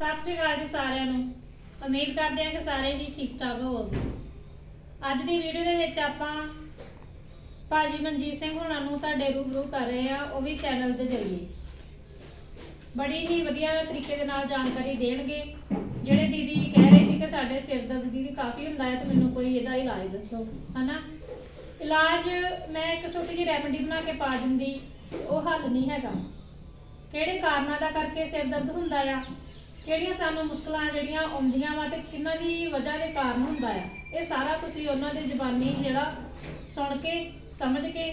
ਸਤਿ ਸ਼੍ਰੀ ਅਕਾਲ ਜੀ ਸਾਰਿਆਂ ਨੂੰ। ਉਮੀਦ ਕਰਦੇ ਹਾਂ ਕਿ ਸਾਰੇ ਜੀ ਠੀਕ ਠਾਕ ਹੋਵੋਗੇ। ਅੱਜ ਦੀ ਵੀਡੀਓ ਦੇ ਵਿੱਚ ਆਪਾਂ ਭਾਜੀ ਮਨਜੀਤ ਸਿੰਘ ਹੁਣਾਂ ਨੂੰ ਤੁਹਾਡੇ ਰੂਬਰੂ ਕਰ ਰਹੇ ਆ ਉਹ ਵੀ ਚੈਨਲ ਦੇ ਜ਼ਰੀਏ। ਬੜੀ ਹੀ ਵਧੀਆ ਤਰੀਕੇ ਦੇ ਨਾਲ ਜਾਣਕਾਰੀ ਦੇਣਗੇ। ਜਿਹੜੇ ਦੀਦੀ ਕਹਿ ਰਹੇ ਸੀ ਕਿ ਸਾਡੇ ਸਿਰ ਦਰਦ ਦੀਦੀ ਕਾਫੀ ਹੁੰਦਾ ਹੈ, ਤੇ ਮੈਨੂੰ ਕੋਈ ਇਹਦਾ ਇਲਾਜ ਦੱਸੋ, ਹਨਾ? ਇਲਾਜ ਮੈਂ ਇੱਕ ਛੋਟੀ ਜਿਹੀ ਰੈਮੇਡੀ ਬਣਾ ਕੇ ਪਾ ਦਿੰਦੀ, ਉਹ ਹੱਲ ਨਹੀਂ ਹੈਗਾ। ਕਿਹੜੇ ਕਾਰਨਾਂ ਦਾ ਕਰਕੇ ਸਿਰ ਦਰਦ ਹੁੰਦਾ ਆ? ਕਿਹੜੀਆਂ ਸਾਨੂੰ ਮੁਸ਼ਕਲਾਂ ਜਿਹੜੀਆਂ ਆਉਂਦੀਆਂ ਵਾ ਤੇ ਕਿੰਨਾਂ ਦੀ ਵਜ੍ਹਾ ਦੇ ਕਾਰਨ ਹੁੰਦਾ ਆ। ਇਹ ਸਾਰਾ ਤੁਸੀਂ ਉਹਨਾਂ ਦੀ ਜ਼ਬਾਨੀ ਜਿਹੜਾ ਸੁਣ ਕੇ, ਸਮਝ ਕੇ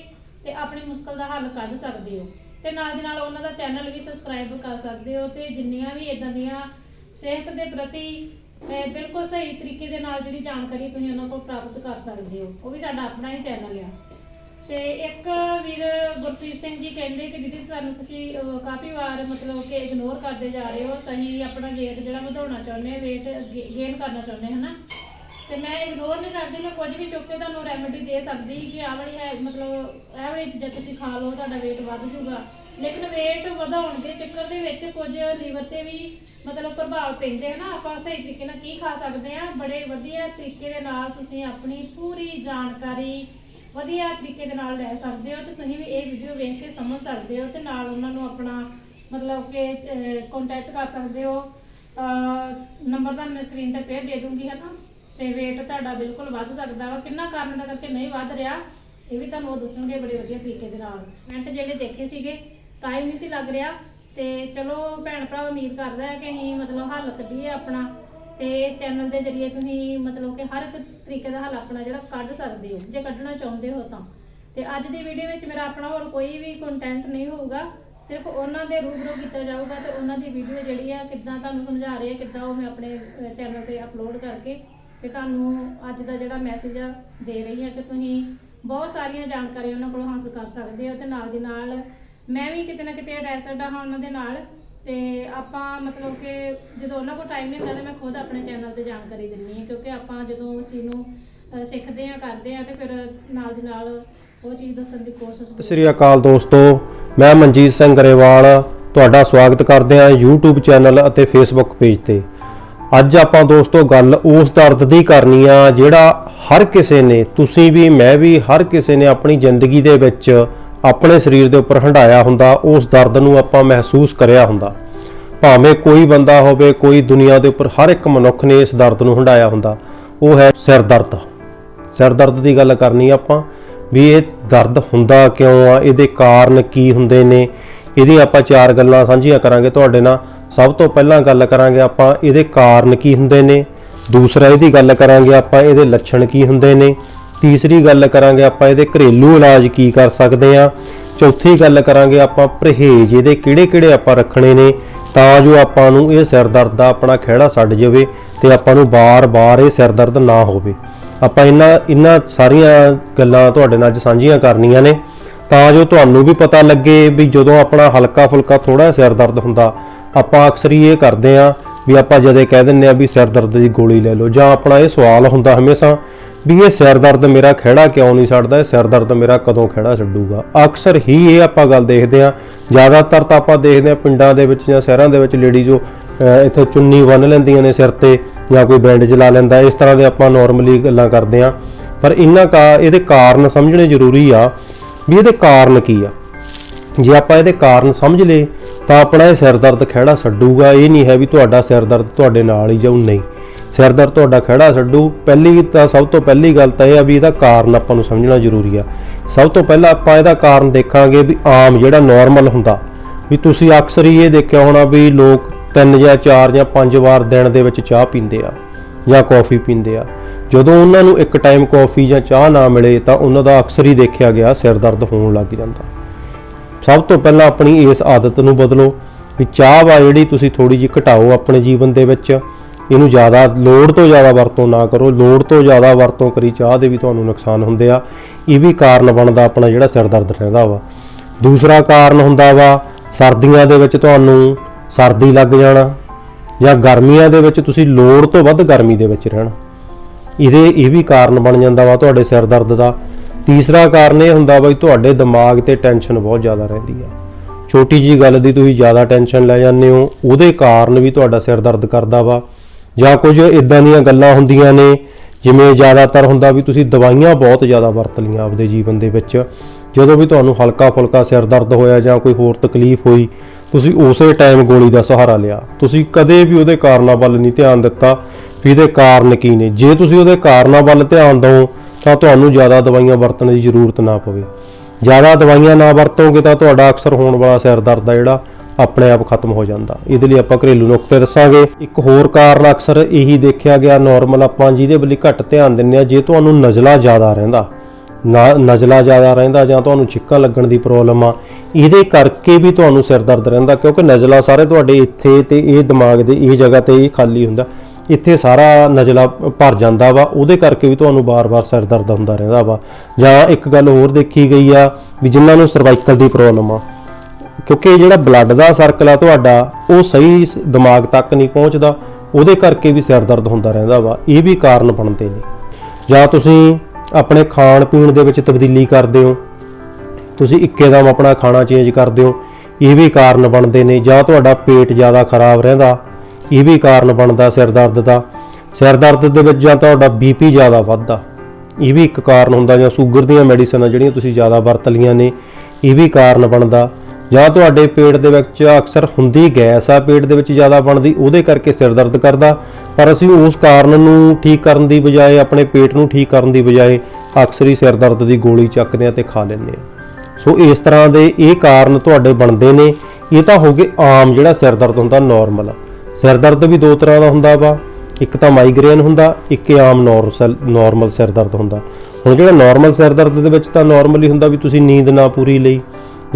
ਤੇ ਆਪਣੀ ਮੁਸ਼ਕਲ ਦਾ ਹੱਲ ਕੱਢ ਸਕਦੇ ਹੋ। ਤੇ ਨਾਲ ਦੀ ਨਾਲ ਉਹਨਾਂ ਦਾ ਚੈਨਲ ਵੀ ਸਬਸਕ੍ਰਾਈਬ ਕਰ ਸਕਦੇ ਹੋ ਤੇ ਜਿੰਨੀਆਂ ਵੀ ਇਦਾਂ ਦੀਆਂ ਸਿਹਤ ਦੇ ਪ੍ਰਤੀ ਬਿਲਕੁਲ ਸਹੀ ਤਰੀਕੇ ਦੇ ਨਾਲ ਜਿਹੜੀ ਜਾਣਕਾਰੀ ਤੁਸੀਂ ਉਹਨਾਂ ਕੋਲ ਪ੍ਰਾਪਤ ਕਰ ਸਕਦੇ ਹੋ, ਉਹ ਵੀ ਸਾਡਾ ਆਪਣਾ ਹੀ ਚੈਨਲ ਆ। ਤੇ ਇੱਕ ਵੀਰ ਗੁਰਪ੍ਰੀਤ ਸਿੰਘ ਜੀ ਕਹਿੰਦੇ ਕਿ ਦੀਦੀ ਸਾਨੂੰ ਤੁਸੀਂ ਅਹ, ਕਾਫੀ ਵਾਰ ਮਤਲਬ ਕਿ ਇਗਨੋਰ ਕਰਦੇ ਜਾ ਰਹੇ ਹੋ ਸਹੀ ਆਪਣਾ weight ਜਿਹੜਾ ਵਧਾਉਣਾ ਚਾਹੁੰਦੇ ਆ weight ਗੇਨ ਕਰਨਾ ਚਾਹੁੰਦੇ ਹਨਾ? ਤੇ ਮੈਂ ਇਗਨੋਰ ਨਹੀਂ ਕਰਦੀ ਮੈਂ ਕੁਝ ਵੀ ਚੁੱਕ ਕੇ ਤੁਹਾਨੂੰ ਰੈਮੇਡੀ ਦੇ ਸਕਦੀ ਕਿ ਆਹ ਵਾਲੀ ਹੈ ਮਤਲਬ ਇਹ ਵਾਲੀ ਚੀਜ਼ਾਂ ਤੁਸੀਂ ਖਾ ਲਓ ਤੁਹਾਡਾ weight ਵੱਧ ਜਾਊਗਾ। ਲੇਕਿਨ weight ਵਧਾਉਣ ਦੇ ਚੱਕਰ ਦੇ ਵਿੱਚ ਕੁਝ ਲੀਵਰ ਤੇ ਵੀ ਮਤਲਬ ਪ੍ਰਭਾਵ ਪੈਂਦੇ ਹਨ? ਆਪਾਂ ਸਹੀ ਤਰੀਕੇ ਨਾਲ ਕੀ ਖਾ ਸਕਦੇ ਆ ਬੜੇ ਵਧੀਆ ਤਰੀਕੇ ਦੇ ਨਾਲ ਤੁਸੀਂ ਆਪਣੀ ਪੂਰੀ ਜਾਣਕਾਰੀ ਵਧੀਆ ਤਰੀਕੇ ਦੇ ਨਾਲ ਰਹਿ ਸਕਦੇ ਹੋ ਤੇ ਤੁਸੀਂ ਵੀ ਇਹ ਵੀਡੀਓ ਵੇਖ ਕੇ ਸਮਝ ਸਕਦੇ ਹੋ ਤੇ ਨਾਲ ਉਹਨਾਂ ਨੂੰ ਆਪਣਾ ਮਤਲਬ ਕਿ ਕੰਟੈਕਟ ਕਰ ਸਕਦੇ ਹੋ। ਨੰਬਰ ਤਾਂ ਮੈਂ ਸਕਰੀਨ ਤੇ ਫੇਰ ਦੇ ਦੂੰਗੀ ਹੈ ਨਾ ਤੇ weight ਤੁਹਾਡਾ ਬਿਲਕੁਲ ਵੱਧ ਸਕਦਾ ਵਾ। ਕਿੰਨਾ ਕਾਰਨ ਦਾ ਕਰਕੇ ਨਹੀਂ ਵੱਧ ਰਿਹਾ, ਇਹ ਵੀ ਤੁਹਾਨੂੰ ਉਹ ਦੱਸਣਗੇ ਬੜੇ ਵਧੀਆ ਤਰੀਕੇ ਦੇ ਨਾਲ। ਮਿੰਟ ਜਿਹੜੇ ਦੇਖੇ ਸੀਗੇ ਟਾਈਮ ਨਹੀਂ ਸੀ ਲੱਗ ਰਿਹਾ ਤੇ ਚਲੋ ਭੈਣ ਭਰਾ ਉਮੀਦ ਕਰਦਾ ਹੈ ਕਿ ਅਸੀਂ ਮਤਲਬ ਹੱਲ ਕੱਢੀਏ ਆਪਣਾ। ਤੇ ਇਸ ਚੈਨਲ ਦੇ ਜ਼ਰੀਏ ਤੁਸੀਂ ਮਤਲਬ ਕਿ ਹਰ ਇੱਕ ਤਰੀਕੇ ਦਾ ਹੱਲ ਆਪਣਾ ਜਿਹੜਾ ਕੱਢ ਸਕਦੇ ਹੋ, ਜੇ ਕੱਢਣਾ ਚਾਹੁੰਦੇ ਹੋ ਤਾਂ। ਤੇ ਅੱਜ ਦੀ ਵੀਡੀਓ ਵਿੱਚ ਮੇਰਾ ਆਪਣਾ ਹੋਰ ਕੋਈ ਵੀ ਕੰਟੈਂਟ ਨਹੀਂ ਹੋਊਗਾ, ਸਿਰਫ ਉਹਨਾਂ ਦੇ ਰੂਬਰੂ ਕੀਤਾ ਜਾਊਗਾ ਤੇ ਉਹਨਾਂ ਦੀ ਵੀਡੀਓ ਜਿਹੜੀ ਆ ਕਿੱਦਾਂ ਤੁਹਾਨੂੰ ਸਮਝਾ ਰਹੀ ਹੈ, ਕਿੱਦਾਂ ਉਹ ਮੈਂ ਆਪਣੇ ਚੈਨਲ ਤੇ ਅਪਲੋਡ ਕਰਕੇ ਤੇ ਤੁਹਾਨੂੰ ਅੱਜ ਦਾ ਜਿਹੜਾ ਮੈਸੇਜ ਆ ਦੇ ਰਹੀ ਆ ਕਿ ਤੁਸੀਂ ਬਹੁਤ ਸਾਰੀਆਂ ਜਾਣਕਾਰੀਆਂ ਉਹਨਾਂ ਕੋਲੋਂ ਹਾਸਲ ਕਰ ਸਕਦੇ ਹੋ ਤੇ ਨਾਲ ਦੀ ਨਾਲ ਮੈਂ ਵੀ ਕਿਤੇ ਨਾ ਕਿਤੇ ਅਟੈਚਡ ਹਾਂ ਉਹਨਾਂ ਦੇ ਨਾਲ ਤੇ ਆਪਾਂ ਮਤਲਬ ਕਿ ਜਦੋਂ ਉਹਨਾਂ ਕੋਲ ਟਾਈਮ ਨਹੀਂ ਹੁੰਦਾ ਤੇ ਮੈਂ ਖੁਦ ਆਪਣੇ ਚੈਨਲ ਤੇ ਜਾਣਕਾਰੀ ਦਿੰਨੀ ਹਾਂ ਕਿਉਂਕਿ ਆਪਾਂ ਜਦੋਂ ਉਹ ਚੀਜ਼ ਨੂੰ ਸਿੱਖਦੇ ਆ ਕਰਦੇ ਆ ਤੇ ਫਿਰ ਨਾਲ ਦੀ ਨਾਲ ਉਹ ਚੀਜ਼ ਦੱਸਣ ਦੀ ਕੋਸ਼ਿਸ਼ ਸਤਿ ਸ੍ਰੀ ਅਕਾਲ ਦੋਸਤੋ ਮੈਂ ਮਨਜੀਤ ਸਿੰਘ ਗਰੇਵਾਲ ਤੁਹਾਡਾ ਸਵਾਗਤ ਕਰਦੇ ਹਾਂ YouTube ਚੈਨਲ ਅਤੇ Facebook ਪੇਜ ਤੇ। ਅੱਜ ਆਪਾਂ ਦੋਸਤੋ ਗੱਲ ਉਸ ਦਰਦ ਦੀ ਕਰਨੀ ਆ ਜਿਹੜਾ ਹਰ ਕਿਸੇ ਨੇ ਤੁਸੀਂ ਵੀ ਮੈਂ ਵੀ ਹਰ ਕਿਸੇ ਨੇ ਆਪਣੀ ਜ਼ਿੰਦਗੀ ਦੇ ਵਿੱਚ ਆਪਣੇ ਸਰੀਰ ਦੇ ਉੱਪਰ ਹੰਡਾਇਆ ਹੁੰਦਾ, ਉਸ ਦਰਦ ਨੂੰ ਆਪਾਂ ਮਹਿਸੂਸ ਕਰਿਆ ਹੁੰਦਾ। ਭਾਵੇਂ ਕੋਈ ਬੰਦਾ ਹੋਵੇ, ਕੋਈ ਦੁਨੀਆ ਦੇ ਉੱਪਰ ਹਰ ਇੱਕ ਮਨੁੱਖ ਨੇ ਇਸ ਦਰਦ ਨੂੰ ਹੰਡਾਇਆ ਹੁੰਦਾ। ਉਹ ਹੈ ਸਿਰ ਦਰਦ। ਸਿਰ ਦਰਦ ਦੀ ਗੱਲ ਕਰਨੀ ਆਪਾਂ, ਵੀ ਇਹ ਦਰਦ ਹੁੰਦਾ ਕਿਉਂ ਆ? ਇਹਦੇ ਕਾਰਨ ਕੀ ਹੁੰਦੇ ਨੇ? ਇਹਦੀ ਆਪਾਂ ਚਾਰ ਗੱਲਾਂ ਸਾਂਝੀਆਂ ਕਰਾਂਗੇ ਤੁਹਾਡੇ ਨਾਲ। ਸਭ ਤੋਂ ਪਹਿਲਾਂ ਗੱਲ ਕਰਾਂਗੇ ਆਪਾਂ, ਇਹਦੇ ਕਾਰਨ ਕੀ ਹੁੰਦੇ ਨੇ? ਦੂਸਰਾ ਇਹਦੀ ਗੱਲ ਕਰਾਂਗੇ ਆਪਾਂ, ਇਹਦੇ ਲੱਛਣ ਕੀ ਹੁੰਦੇ ਨੇ? ਤੀਸਰੀ ਗੱਲ ਕਰਾਂਗੇ ਆਪਾਂ ਇਹਦੇ ਘਰੇਲੂ ਇਲਾਜ ਕੀ ਕਰ ਸਕਦੇ ਆ ਚੌਥੀ ਗੱਲ ਕਰਾਂਗੇ ਆਪਾਂ ਪਰਹੇਜ਼, ਇਹਦੇ ਕਿਹੜੇ-ਕਿਹੜੇ ਆਪਾਂ ਰੱਖਣੇ ਨੇ, ਤਾਂ ਜੋ ਆਪਾਂ ਨੂੰ ਇਹ ਸਿਰ ਦਰਦ ਦਾ ਆਪਣਾ ਖਹਿੜਾ ਛੱਡ ਜਾਵੇ ਤੇ ਆਪਾਂ ਨੂੰ ਬਾਰ-ਬਾਰ ਇਹ ਸਿਰ ਦਰਦ ਨਾ ਹੋਵੇ। ਆਪਾਂ ਇਹਨਾਂ ਇਹਨਾਂ ਸਾਰੀਆਂ ਗੱਲਾਂ ਤੁਹਾਡੇ ਨਾਲ ਅੱਜ ਸਾਂਝੀਆਂ ਕਰਨੀਆਂ ਨੇ। ਤਾਂ ਜੋ ਤੁਹਾਨੂੰ ਵੀ ਪਤਾ ਲੱਗੇ ਵੀ ਜਦੋਂ ਆਪਣਾ ਹਲਕਾ ਫੁਲਕਾ ਥੋੜਾ ਸਿਰ ਦਰਦ ਹੁੰਦਾ, ਆਪਾਂ ਅਕਸਰ ਹੀ ਇਹ ਕਰਦੇ ਆਂ ਵੀ ਆਪਾਂ ਜਦੇ ਕਹਿ ਦਿੰਨੇ ਆ ਵੀ ਸਿਰ ਦਰਦ ਦੀ ਗੋਲੀ ਲੈ ਲਓ ਜਾਂ ਆਪਣਾ ਇਹ ਸਵਾਲ ਹੁੰਦਾ ਹਮੇਸ਼ਾ ਵੀ ਇਹ ਸਿਰ ਦਰਦ ਮੇਰਾ ਖਿਹੜਾ ਕਿਉਂ ਨਹੀਂ ਛੱਡਦਾ? ਇਹ ਸਿਰ ਦਰਦ ਮੇਰਾ ਕਦੋਂ ਖਿਹੜਾ ਛੱਡੂਗਾ? ਅਕਸਰ ਹੀ ਇਹ ਆਪਾਂ ਗੱਲ ਦੇਖਦੇ ਆਂ ਜ਼ਿਆਦਾਤਰ ਤਾਂ ਆਪਾਂ ਦੇਖਦੇ ਆਂ ਪਿੰਡਾਂ ਦੇ ਵਿੱਚ ਜਾਂ ਸ਼ਹਿਰਾਂ ਦੇ ਵਿੱਚ ਲੇਡੀ ਜੋ ਅਹ, ਇੱਥੇ ਚੁੰਨੀ ਬੰਨ ਲੈਂਦੀਆਂ ਨੇ ਸਿਰ ਤੇ ਜਾਂ ਕੋਈ ਬੈਂਡੇਜ ਲਾ ਲੈਂਦਾ। ਇਸ ਤਰ੍ਹਾਂ ਦੇ ਆਪਾਂ ਨਾਰਮਲੀ ਗੱਲਾਂ ਕਰਦੇ ਆਂ ਪਰ ਇਹਨਾਂ ਕਾ ਇਹਦੇ ਕਾਰਨ ਸਮਝਣੇ ਜ਼ਰੂਰੀ ਆ ਵੀ ਇਹਦੇ ਕਾਰਨ ਕੀ ਆ। ਜੇ ਆਪਾਂ ਇਹਦੇ ਕਾਰਨ ਸਮਝ ਲਏ ਤਾਂ ਆਪਣਾ ਇਹ ਸਿਰ ਦਰਦ ਖਹਿੜਾ ਛੱਡੂਗਾ। ਇਹ ਨਹੀਂ ਹੈ ਵੀ ਤੁਹਾਡਾ ਸਿਰ ਦਰਦ ਤੁਹਾਡੇ ਨਾਲ ਹੀ ਜਾਊ ਨਹੀਂ। ਸਿਰ ਦਰਦ ਤੁਹਾਡਾ ਖਹਿੜਾ ਛੱਡੂ। ਪਹਿਲੀ ਤਾਂ ਸਭ ਤੋਂ ਪਹਿਲੀ ਗੱਲ ਤਾਂ ਇਹ ਆ ਵੀ ਇਹਦਾ ਕਾਰਨ ਆਪਾਂ ਨੂੰ ਸਮਝਣਾ ਜ਼ਰੂਰੀ ਆ। ਸਭ ਤੋਂ ਪਹਿਲਾਂ ਆਪਾਂ ਇਹਦਾ ਕਾਰਨ ਦੇਖਾਂਗੇ ਵੀ ਆਮ ਜਿਹੜਾ ਨਾਰਮਲ ਹੁੰਦਾ। ਵੀ ਤੁਸੀਂ ਅਕਸਰ ਹੀ ਇਹ ਦੇਖਿਆ ਹੋਣਾ ਵੀ ਲੋਕ ਤਿੰਨ ਜਾਂ ਚਾਰ ਜਾਂ ਪੰਜ ਵਾਰ ਦਿਨ ਦੇ ਵਿੱਚ ਚਾਹ ਪੀਂਦੇ ਆ ਜਾਂ ਕੌਫੀ ਪੀਂਦੇ ਆ। ਜਦੋਂ ਉਹਨਾਂ ਨੂੰ ਇੱਕ ਟਾਈਮ ਕੌਫੀ ਜਾਂ ਚਾਹ ਨਾ ਮਿਲੇ ਤਾਂ ਉਹਨਾਂ ਦਾ ਅਕਸਰ ਹੀ ਦੇਖਿਆ ਗਿਆ ਸਿਰ ਦਰਦ ਹੋਣ ਲੱਗ ਜਾਂਦਾ। ਸਭ ਤੋਂ ਪਹਿਲਾਂ ਆਪਣੀ ਇਸ ਆਦਤ ਨੂੰ ਬਦਲੋ ਵੀ ਚਾਹ ਵਾ ਜਿਹੜੀ ਤੁਸੀਂ ਥੋੜੀ ਜਿਹੀ ਘਟਾਓ ਆਪਣੇ ਜੀਵਨ ਦੇ ਵਿੱਚ। ਇਹਨੂੰ ਜ਼ਿਆਦਾ ਲੋੜ ਤੋਂ ਜ਼ਿਆਦਾ ਵਰਤੋਂ ਨਾ ਕਰੋ, ਲੋੜ ਤੋਂ ਜ਼ਿਆਦਾ ਵਰਤੋਂ ਕਰੀ ਚਾਹ ਦੇ ਵੀ ਤੁਹਾਨੂੰ ਨੁਕਸਾਨ ਹੁੰਦੇ ਆ। ਇਹ ਵੀ ਕਾਰਨ ਬਣਦਾ ਆਪਣਾ ਜਿਹੜਾ ਸਿਰ ਦਰਦ ਰਹਿੰਦਾ ਵਾ। ਦੂਸਰਾ ਕਾਰਨ ਹੁੰਦਾ ਵਾ, ਸਰਦੀਆਂ ਦੇ ਵਿੱਚ ਤੁਹਾਨੂੰ ਸਰਦੀ ਲੱਗ ਜਾਣਾ ਜਾਂ ਗਰਮੀਆਂ ਦੇ ਵਿੱਚ ਤੁਸੀਂ ਲੋੜ ਤੋਂ ਵੱਧ ਗਰਮੀ ਦੇ ਵਿੱਚ ਰਹਿਣਾ। ਇਹਦੇ, ਇਹ ਵੀ ਕਾਰਨ ਬਣ ਜਾਂਦਾ ਵਾ ਤੁਹਾਡੇ ਸਿਰ ਦਰਦ ਦਾ। ਤੀਸਰਾ ਕਾਰਨ ਇਹ ਹੁੰਦਾ ਬਈ ਤੁਹਾਡੇ ਦਿਮਾਗ ਤੇ ਟੈਨਸ਼ਨ ਬਹੁਤ ਜ਼ਿਆਦਾ ਰਹਿੰਦੀ ਆ। ਛੋਟੀ ਜੀ ਗੱਲ ਦੀ ਤੁਸੀਂ ਜ਼ਿਆਦਾ ਟੈਨਸ਼ਨ ਲੈ ਜਾਂਦੇ ਹੋ, ਉਹਦੇ ਕਾਰਨ ਵੀ ਤੁਹਾਡਾ ਸਿਰ ਦਰਦ ਕਰਦਾ ਵਾ। ਜਾਂ ਕੁਝ ਇਦਾਂ ਦੀਆਂ ਗੱਲਾਂ ਹੁੰਦੀਆਂ ਨੇ, ਜਿਵੇਂ ਜ਼ਿਆਦਾਤਰ ਹੁੰਦਾ ਵੀ ਤੁਸੀਂ ਦਵਾਈਆਂ ਬਹੁਤ ਜ਼ਿਆਦਾ ਵਰਤ ਲਈਆਂ ਆਪਦੇ ਜੀਵਨ ਦੇ ਵਿੱਚ। ਜਦੋਂ ਵੀ ਤੁਹਾਨੂੰ ਹਲਕਾ ਫੁਲਕਾ ਸਿਰ ਦਰਦ ਹੋਇਆ ਜਾਂ ਕੋਈ ਹੋਰ ਤਕਲੀਫ ਹੋਈ, ਤੁਸੀਂ ਉਸੇ ਟਾਈਮ ਗੋਲੀ ਦਾ ਸਹਾਰਾ ਲਿਆ। ਤੁਸੀਂ ਕਦੇ ਵੀ ਉਹਦੇ ਕਾਰਨਾਂ ਵੱਲ ਨਹੀਂ ਧਿਆਨ ਦਿੱਤਾ ਵੀ ਇਹਦੇ ਕਾਰਨ ਕੀ ਨੇ। ਜੇ ਤੁਸੀਂ ਉਹਦੇ ਕਾਰਨਾਂ ਵੱਲ ਧਿਆਨ ਦਿਓ, ਤਾਂ ਤੁਹਾਨੂੰ ਜ਼ਿਆਦਾ ਦਵਾਈਆਂ ਵਰਤਣ ਦੀ ਜ਼ਰੂਰਤ ਨਾ ਪਵੇ। ਜ਼ਿਆਦਾ ਦਵਾਈਆਂ ਨਾ ਵਰਤੋਗੇ ਤਾਂ ਤੁਹਾਡਾ ਅਕਸਰ ਹੋਣ ਵਾਲਾ ਸਿਰ ਦਰਦ ਆ ਜਿਹੜਾ ਆਪਣੇ ਆਪ ਖਤਮ ਹੋ ਜਾਂਦਾ। ਇਹਦੇ ਲਈ ਆਪਾਂ ਘਰੇਲੂ ਨੁਕਤੇ ਦੱਸਾਂਗੇ। ਇੱਕ ਹੋਰ ਕਾਰਨ ਅਕਸਰ ਇਹੀ ਦੇਖਿਆ ਗਿਆ ਨਾਰਮਲ ਆਪਾਂ ਜਿਹਦੇ ਵੱਲ ਘੱਟ ਧਿਆਨ ਦਿੰਦੇ ਆ ਜੇ ਤੁਹਾਨੂੰ ਨਜ਼ਲਾ ਜ਼ਿਆਦਾ ਰਹਿੰਦਾ, ਨਾ- ਨਜ਼ਲਾ ਜ਼ਿਆਦਾ ਰਹਿੰਦਾ ਜਾਂ ਤੁਹਾਨੂੰ ਛਿੱਕਾਂ ਲੱਗਣ ਦੀ ਪ੍ਰੋਬਲਮ ਆ, ਇਹਦੇ ਕਰਕੇ ਵੀ ਤੁਹਾਨੂੰ ਸਿਰ ਦਰਦ ਰਹਿੰਦਾ, ਕਿਉਂਕਿ ਨਜ਼ਲਾ ਸਾਰੇ ਤੁਹਾਡੇ ਇੱਥੇ ਤੇ ਇਹ ਦਿਮਾਗ ਦੇ, ਇਹ ਜਗ੍ਹਾ ਤੇ ਇਹ ਖਾਲੀ ਹੁੰਦਾ। ਇੱਥੇ ਸਾਰਾ ਨਜ਼ਲਾ ਭਰ ਜਾਂਦਾ ਵਾ, ਉਹਦੇ ਕਰਕੇ ਵੀ ਤੁਹਾਨੂੰ ਬਾਰ-ਬਾਰ ਸਿਰ ਦਰਦ ਹੁੰਦਾ ਰਹਿੰਦਾ ਵਾ। ਜਾਂ ਇੱਕ ਗੱਲ ਹੋਰ ਦੇਖੀ ਗਈ ਆ, ਵੀ ਜਿਨ੍ਹਾਂ ਨੂੰ ਸਰਵਾਈਕਲ ਦੀ ਪ੍ਰੋਬਲਮ ਆ ਕਿਉਂਕਿ ਜਿਹੜਾ ਬਲੱਡ ਦਾ ਸਰਕਲ ਆ ਤੁਹਾਡਾ, ਉਹ ਸਹੀ ਸ- ਦਿਮਾਗ ਤੱਕ ਨਹੀਂ ਪਹੁੰਚਦਾ, ਉਹਦੇ ਕਰਕੇ ਵੀ ਸਿਰ ਦਰਦ ਹੁੰਦਾ ਰਹਿੰਦਾ ਵਾ, ਇਹ ਵੀ ਕਾਰਨ ਬਣਦੇ ਨੇ। ਜਾਂ ਤੁਸੀਂ ਆਪਣੇ ਖਾਣ ਪੀਣ ਦੇ ਵਿੱਚ ਤਬਦੀਲੀ ਕਰਦੇ ਹੋ, ਤੁਸੀਂ ਇੱਕੇਦਮ ਆਪਣਾ ਖਾਣਾ ਚੇਂਜ ਕਰਦੇ ਹੋ, ਇਹ ਵੀ ਕਾਰਨ ਬਣਦੇ ਨੇ, ਜਾਂ ਤੁਹਾਡਾ ਪੇਟ ਜ਼ਿਆਦਾ ਖਰਾਬ ਰਹਿੰਦਾ, ਇਹ ਵੀ ਕਾਰਨ ਬਣਦਾ ਸਿਰ ਦਰਦ ਦਾ। ਸਿਰ ਦਰਦ ਦੇ ਵਿੱਚ ਜਾਂ ਤੁਹਾਡਾ ਬੀਪੀ ਜ਼ਿਆਦਾ ਵੱਧਦਾ, ਇਹ ਵੀ ਇੱਕ ਕਾਰਨ ਹੁੰਦਾ, ਜਾਂ ਸ਼ੂਗਰ ਦੀਆਂ ਮੈਡੀਸਨਾਂ ਜਿਹੜੀਆਂ ਤੁਸੀਂ ਜ਼ਿਆਦਾ ਵਰਤ ਲਈਆਂ ਨੇ, ਇਹ ਵੀ ਕਾਰਨ ਬਣਦਾ। ਜਾਂ ਤੁਹਾਡੇ ਪੇਟ ਦੇ ਵਿੱਚ ਅਕਸਰ ਹੁੰਦੀ ਗੈਸ ਆ, ਪੇਟ ਦੇ ਵਿੱਚ ਜ਼ਿਆਦਾ ਬਣਦੀ, ਉਹਦੇ ਕਰਕੇ ਸਿਰ ਦਰਦ ਕਰਦਾ। ਪਰ ਅਸੀਂ ਉਸ ਕਾਰਨ ਨੂੰ ਠੀਕ ਕਰਨ ਦੀ ਬਜਾਏ, ਆਪਣੇ ਪੇਟ ਨੂੰ ਠੀਕ ਕਰਨ ਦੀ ਬਜਾਏ ਅਕਸਰ ਹੀ ਸਿਰ ਦਰਦ ਦੀ ਗੋਲੀ ਚੱਕਦੇ ਆ ਤੇ ਖਾ ਲੈਂਦੇ ਆ। ਸੋ ਇਸ ਤਰ੍ਹਾਂ ਦੇ ਇਹ ਕਾਰਨ ਤੁਹਾਡੇ ਬਣਦੇ ਨੇ। ਇਹ ਤਾਂ ਹੋ ਗਏ ਆਮ ਜਿਹੜਾ ਸਿਰ ਦਰਦ ਹੁੰਦਾ ਨਾਰਮਲ ਸਿਰ ਦਰਦ ਵੀ ਦੋ ਤਰ੍ਹਾਂ ਦਾ ਹੁੰਦਾ ਵਾ। ਇੱਕ ਤਾਂ ਮਾਈਗ੍ਰੇਨ ਹੁੰਦਾ, ਇੱਕ ਆਮ ਨਾਰਮਲ ਨਾਰਮਲ ਸਿਰ ਦਰਦ ਹੁੰਦਾ। ਹੁਣ ਜਿਹੜਾ ਨਾਰਮਲ ਸਿਰ ਦਰਦ ਦੇ ਵਿੱਚ ਤਾਂ ਨਾਰਮਲੀ ਹੁੰਦਾ ਵੀ ਤੁਸੀਂ ਨੀਂਦ ਨਾ ਪੂਰੀ ਲਈ।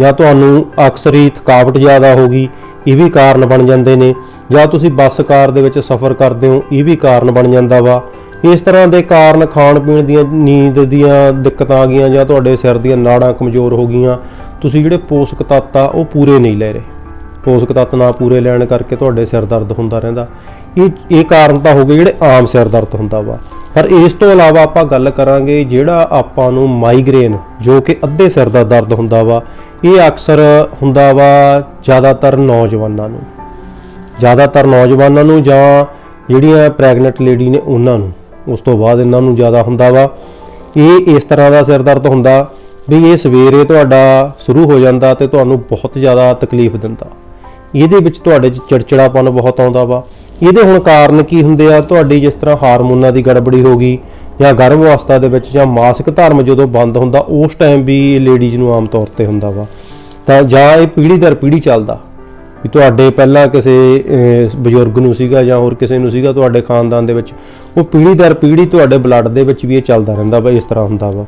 ਜਾਂ ਤੁਹਾਨੂੰ ਅਕਸਰ ਹੀ ਥਕਾਵਟ ਜ਼ਿਆਦਾ ਹੋ ਗਈ, ਇਹ ਵੀ ਕਾਰਨ ਬਣ ਜਾਂਦੇ ਨੇ। ਜਾਂ ਤੁਸੀਂ ਬੱਸ ਕਾਰ ਦੇ ਵਿੱਚ ਸਫ਼ਰ ਕਰਦੇ ਹੋ, ਇਹ ਵੀ ਕਾਰਨ ਬਣ ਜਾਂਦਾ ਵਾ। ਇਸ ਤਰ੍ਹਾਂ ਦੇ ਕਾਰਨ ਖਾਣ ਪੀਣ ਦੀਆਂ ਨੀਂਦ ਦੀਆਂ ਦਿੱਕਤਾਂ ਆ ਗਈਆਂ ਜਾਂ ਤੁਹਾਡੇ ਸਿਰ ਦੀਆਂ ਨਾੜਾਂ ਕਮਜ਼ੋਰ ਹੋ ਗਈਆਂ, ਤੁਸੀਂ ਜਿਹੜੇ ਪੋਸ਼ਕ ਤੱਤ ਆ, ਉਹ ਪੂਰੇ ਨਹੀਂ ਲੈ ਰਹੇ। ਪੋਸ਼ਕ ਤੱਤ ਨਾ ਪੂਰੇ ਲੈਣ ਕਰਕੇ ਤੁਹਾਡੇ ਸਿਰ ਦਰਦ ਹੁੰਦਾ ਰਹਿੰਦਾ। ਇਹ ਇਹ ਕਾਰਨ ਤਾਂ ਹੋ ਗਏ ਜਿਹੜੇ ਆਮ ਸਿਰ ਦਰਦ ਹੁੰਦਾ ਵਾ। ਪਰ ਇਸ ਤੋਂ ਇਲਾਵਾ ਆਪਾਂ ਗੱਲ ਕਰਾਂਗੇ ਜਿਹੜਾ ਆਪਾਂ ਨੂੰ ਮਾਈਗ੍ਰੇਨ ਜੋ ਕਿ ਅੱਧੇ ਸਿਰ ਦਾ ਦਰਦ ਹੁੰਦਾ ਵਾ ਇਹ ਅਕਸਰ ਹੁੰਦਾ ਵਾ ਜ਼ਿਆਦਾਤਰ ਨੌਜਵਾਨਾਂ ਨੂੰ। ਜ਼ਿਆਦਾਤਰ ਨੌਜਵਾਨਾਂ ਨੂੰ ਜਾਂ ਜਿਹੜੀਆਂ ਪ੍ਰੈਗਨੈਂਟ ਲੇਡੀ ਨੇ ਉਹਨਾਂ ਨੂੰ। ਉਸ ਤੋਂ ਬਾਅਦ ਇਹਨਾਂ ਨੂੰ ਜ਼ਿਆਦਾ ਹੁੰਦਾ ਵਾ। ਇਹ ਇਸ ਤਰ੍ਹਾਂ ਦਾ ਸਿਰ ਦਰਦ ਹੁੰਦਾ ਵੀ ਇਹ ਸਵੇਰੇ ਤੁਹਾਡਾ ਸ਼ੁਰੂ ਹੋ ਜਾਂਦਾ ਤੇ ਤੁਹਾਨੂੰ ਬਹੁਤ ਜ਼ਿਆਦਾ ਤਕਲੀਫ ਦਿੰਦਾ। ਇਹਦੇ ਵਿੱਚ ਤੁਹਾਡੇ 'ਚ ਚਿੜਚਿੜਾਪਨ ਬਹੁਤ ਆਉਂਦਾ ਵਾ। ਇਹਦੇ ਹੁਣ ਕਾਰਨ ਕੀ ਹੁੰਦੇ ਆ? ਤੁਹਾਡੀ ਜਿਸ ਤਰ੍ਹਾਂ ਹਾਰਮੋਨਾਂ ਦੀ ਗੜਬੜੀ ਹੋ ਗਈ ਜਾਂ ਗਰਭ ਅਵਸਥਾ ਦੇ ਵਿੱਚ ਜਾਂ ਮਾਸਿਕ ਧਰਮ ਜਦੋਂ ਬੰਦ ਹੁੰਦਾ, ਉਸ ਟਾਈਮ ਵੀ ਲੇਡੀਜ਼ ਨੂੰ ਆਮ ਤੌਰ ਤੇ ਹੁੰਦਾ ਵਾ। ਤਾਂ ਜਾਂ ਇਹ ਪੀੜ੍ਹੀ ਦਰ ਪੀੜ੍ਹੀ ਚੱਲਦਾ, ਵੀ ਤੁਹਾਡੇ ਪਹਿਲਾਂ ਕਿਸੇ ਬਜ਼ੁਰਗ ਨੂੰ ਸੀਗਾ ਜਾਂ ਹੋਰ ਕਿਸੇ ਨੂੰ ਸੀਗਾ ਤੁਹਾਡੇ ਖਾਨਦਾਨ ਦੇ ਵਿੱਚ, ਉਹ ਪੀੜ੍ਹੀ ਦਰ ਪੀੜ੍ਹੀ ਤੁਹਾਡੇ ਬਲੱਡ ਦੇ ਵਿੱਚ ਵੀ ਇਹ ਚੱਲਦਾ ਰਹਿੰਦਾ ਵਾ, ਇਸ ਤਰ੍ਹਾਂ ਹੁੰਦਾ ਵਾ।